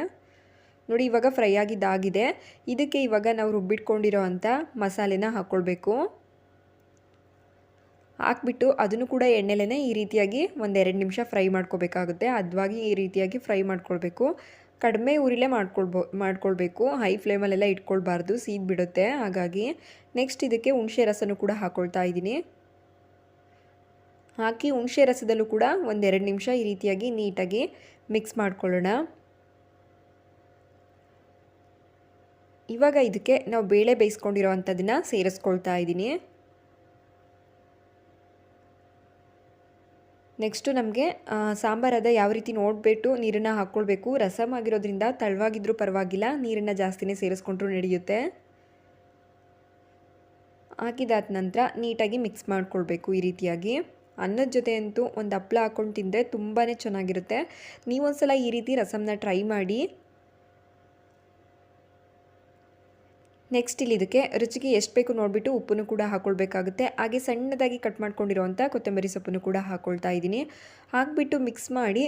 ನೋಡಿ, ಇವಾಗ ಫ್ರೈ ಆಗಿದ್ದಾಗಿದೆ. ಇದಕ್ಕೆ ಇವಾಗ ನಾವು ರುಬ್ಬಿಟ್ಕೊಂಡಿರೋ ಅಂಥ ಮಸಾಲೆನ ಹಾಕ್ಕೊಳ್ಬೇಕು ಹಾಕ್ಬಿಟ್ಟು ಅದನ್ನು ಕೂಡ ಎಣ್ಣೆಲೇ ಈ ರೀತಿಯಾಗಿ ಒಂದೆರಡು ನಿಮಿಷ ಫ್ರೈ ಮಾಡ್ಕೋಬೇಕಾಗುತ್ತೆ. ಅದ್ವಾಗಿ ಈ ರೀತಿಯಾಗಿ ಫ್ರೈ ಮಾಡ್ಕೊಳ್ಬೇಕು. ಕಡಿಮೆ ಉರಿಲೇ ಮಾಡ್ಕೊಳ್ಬೋ, ಮಾಡ್ಕೊಳ್ಬೇಕು. ಹೈ ಫ್ಲೇಮಲ್ಲೆಲ್ಲ ಇಟ್ಕೊಳ್ಬಾರ್ದು, ಸೀದ್ ಬಿಡುತ್ತೆ. ಹಾಗಾಗಿ ನೆಕ್ಸ್ಟ್ ಇದಕ್ಕೆ ಹುಣಸೆ ರಸನೂ ಕೂಡ ಹಾಕ್ಕೊಳ್ತಾ ಇದ್ದೀನಿ. ಹಾಕಿ ಹುಣಸೆ ರಸದಲ್ಲೂ ಕೂಡ ಒಂದೆರಡು ನಿಮಿಷ ಈ ರೀತಿಯಾಗಿ ನೀಟಾಗಿ ಮಿಕ್ಸ್ ಮಾಡ್ಕೊಳ್ಳೋಣ. ಇವಾಗ ಇದಕ್ಕೆ ನಾವು ಬೇಳೆ ಬೇಯಿಸ್ಕೊಂಡಿರೋ ಅಂಥದ್ದನ್ನು ಸೇರಿಸ್ಕೊಳ್ತಾ ಇದ್ದೀನಿ. ನೆಕ್ಸ್ಟು ನಮಗೆ ಸಾಂಬಾರದ ಯಾವ ರೀತಿ ನೋಡಿಬಿಟ್ಟು ನೀರನ್ನು ಹಾಕ್ಕೊಳ್ಬೇಕು. ರಸಮ್ ಆಗಿರೋದ್ರಿಂದ ತಳವಾಗಿದ್ರೂ ಪರವಾಗಿಲ್ಲ, ನೀರನ್ನು ಜಾಸ್ತಿನೇ ಸೇರಿಸ್ಕೊಂಡ್ರೂ ನಡೆಯುತ್ತೆ. ಹಾಕಿದಾದ ನಂತರ ನೀಟಾಗಿ ಮಿಕ್ಸ್ ಮಾಡ್ಕೊಳ್ಬೇಕು ಈ ರೀತಿಯಾಗಿ. ಅನ್ನದ ಜೊತೆ ಅಂತೂ ಒಂದು ಹಪ್ಳ ಹಾಕ್ಕೊಂಡು ತಿಂದರೆ ತುಂಬಾ ಚೆನ್ನಾಗಿರುತ್ತೆ. ನೀವೊಂದ್ಸಲ ಈ ರೀತಿ ರಸಮ್ನ ಟ್ರೈ ಮಾಡಿ. ನೆಕ್ಸ್ಟ್ ಇಲ್ಲಿ ಇದಕ್ಕೆ ರುಚಿಗೆ ಎಷ್ಟು ಬೇಕು ನೋಡಿಬಿಟ್ಟು ಉಪ್ಪನ್ನು ಕೂಡ ಹಾಕ್ಕೊಳ್ಬೇಕಾಗುತ್ತೆ ಹಾಗೆ ಸಣ್ಣದಾಗಿ ಕಟ್ ಮಾಡ್ಕೊಂಡಿರೋವಂಥ ಕೊತ್ತಂಬರಿ ಸೊಪ್ಪನ್ನು ಕೂಡ ಹಾಕ್ಕೊಳ್ತಾ ಇದ್ದೀನಿ. ಹಾಕ್ಬಿಟ್ಟು ಮಿಕ್ಸ್ ಮಾಡಿ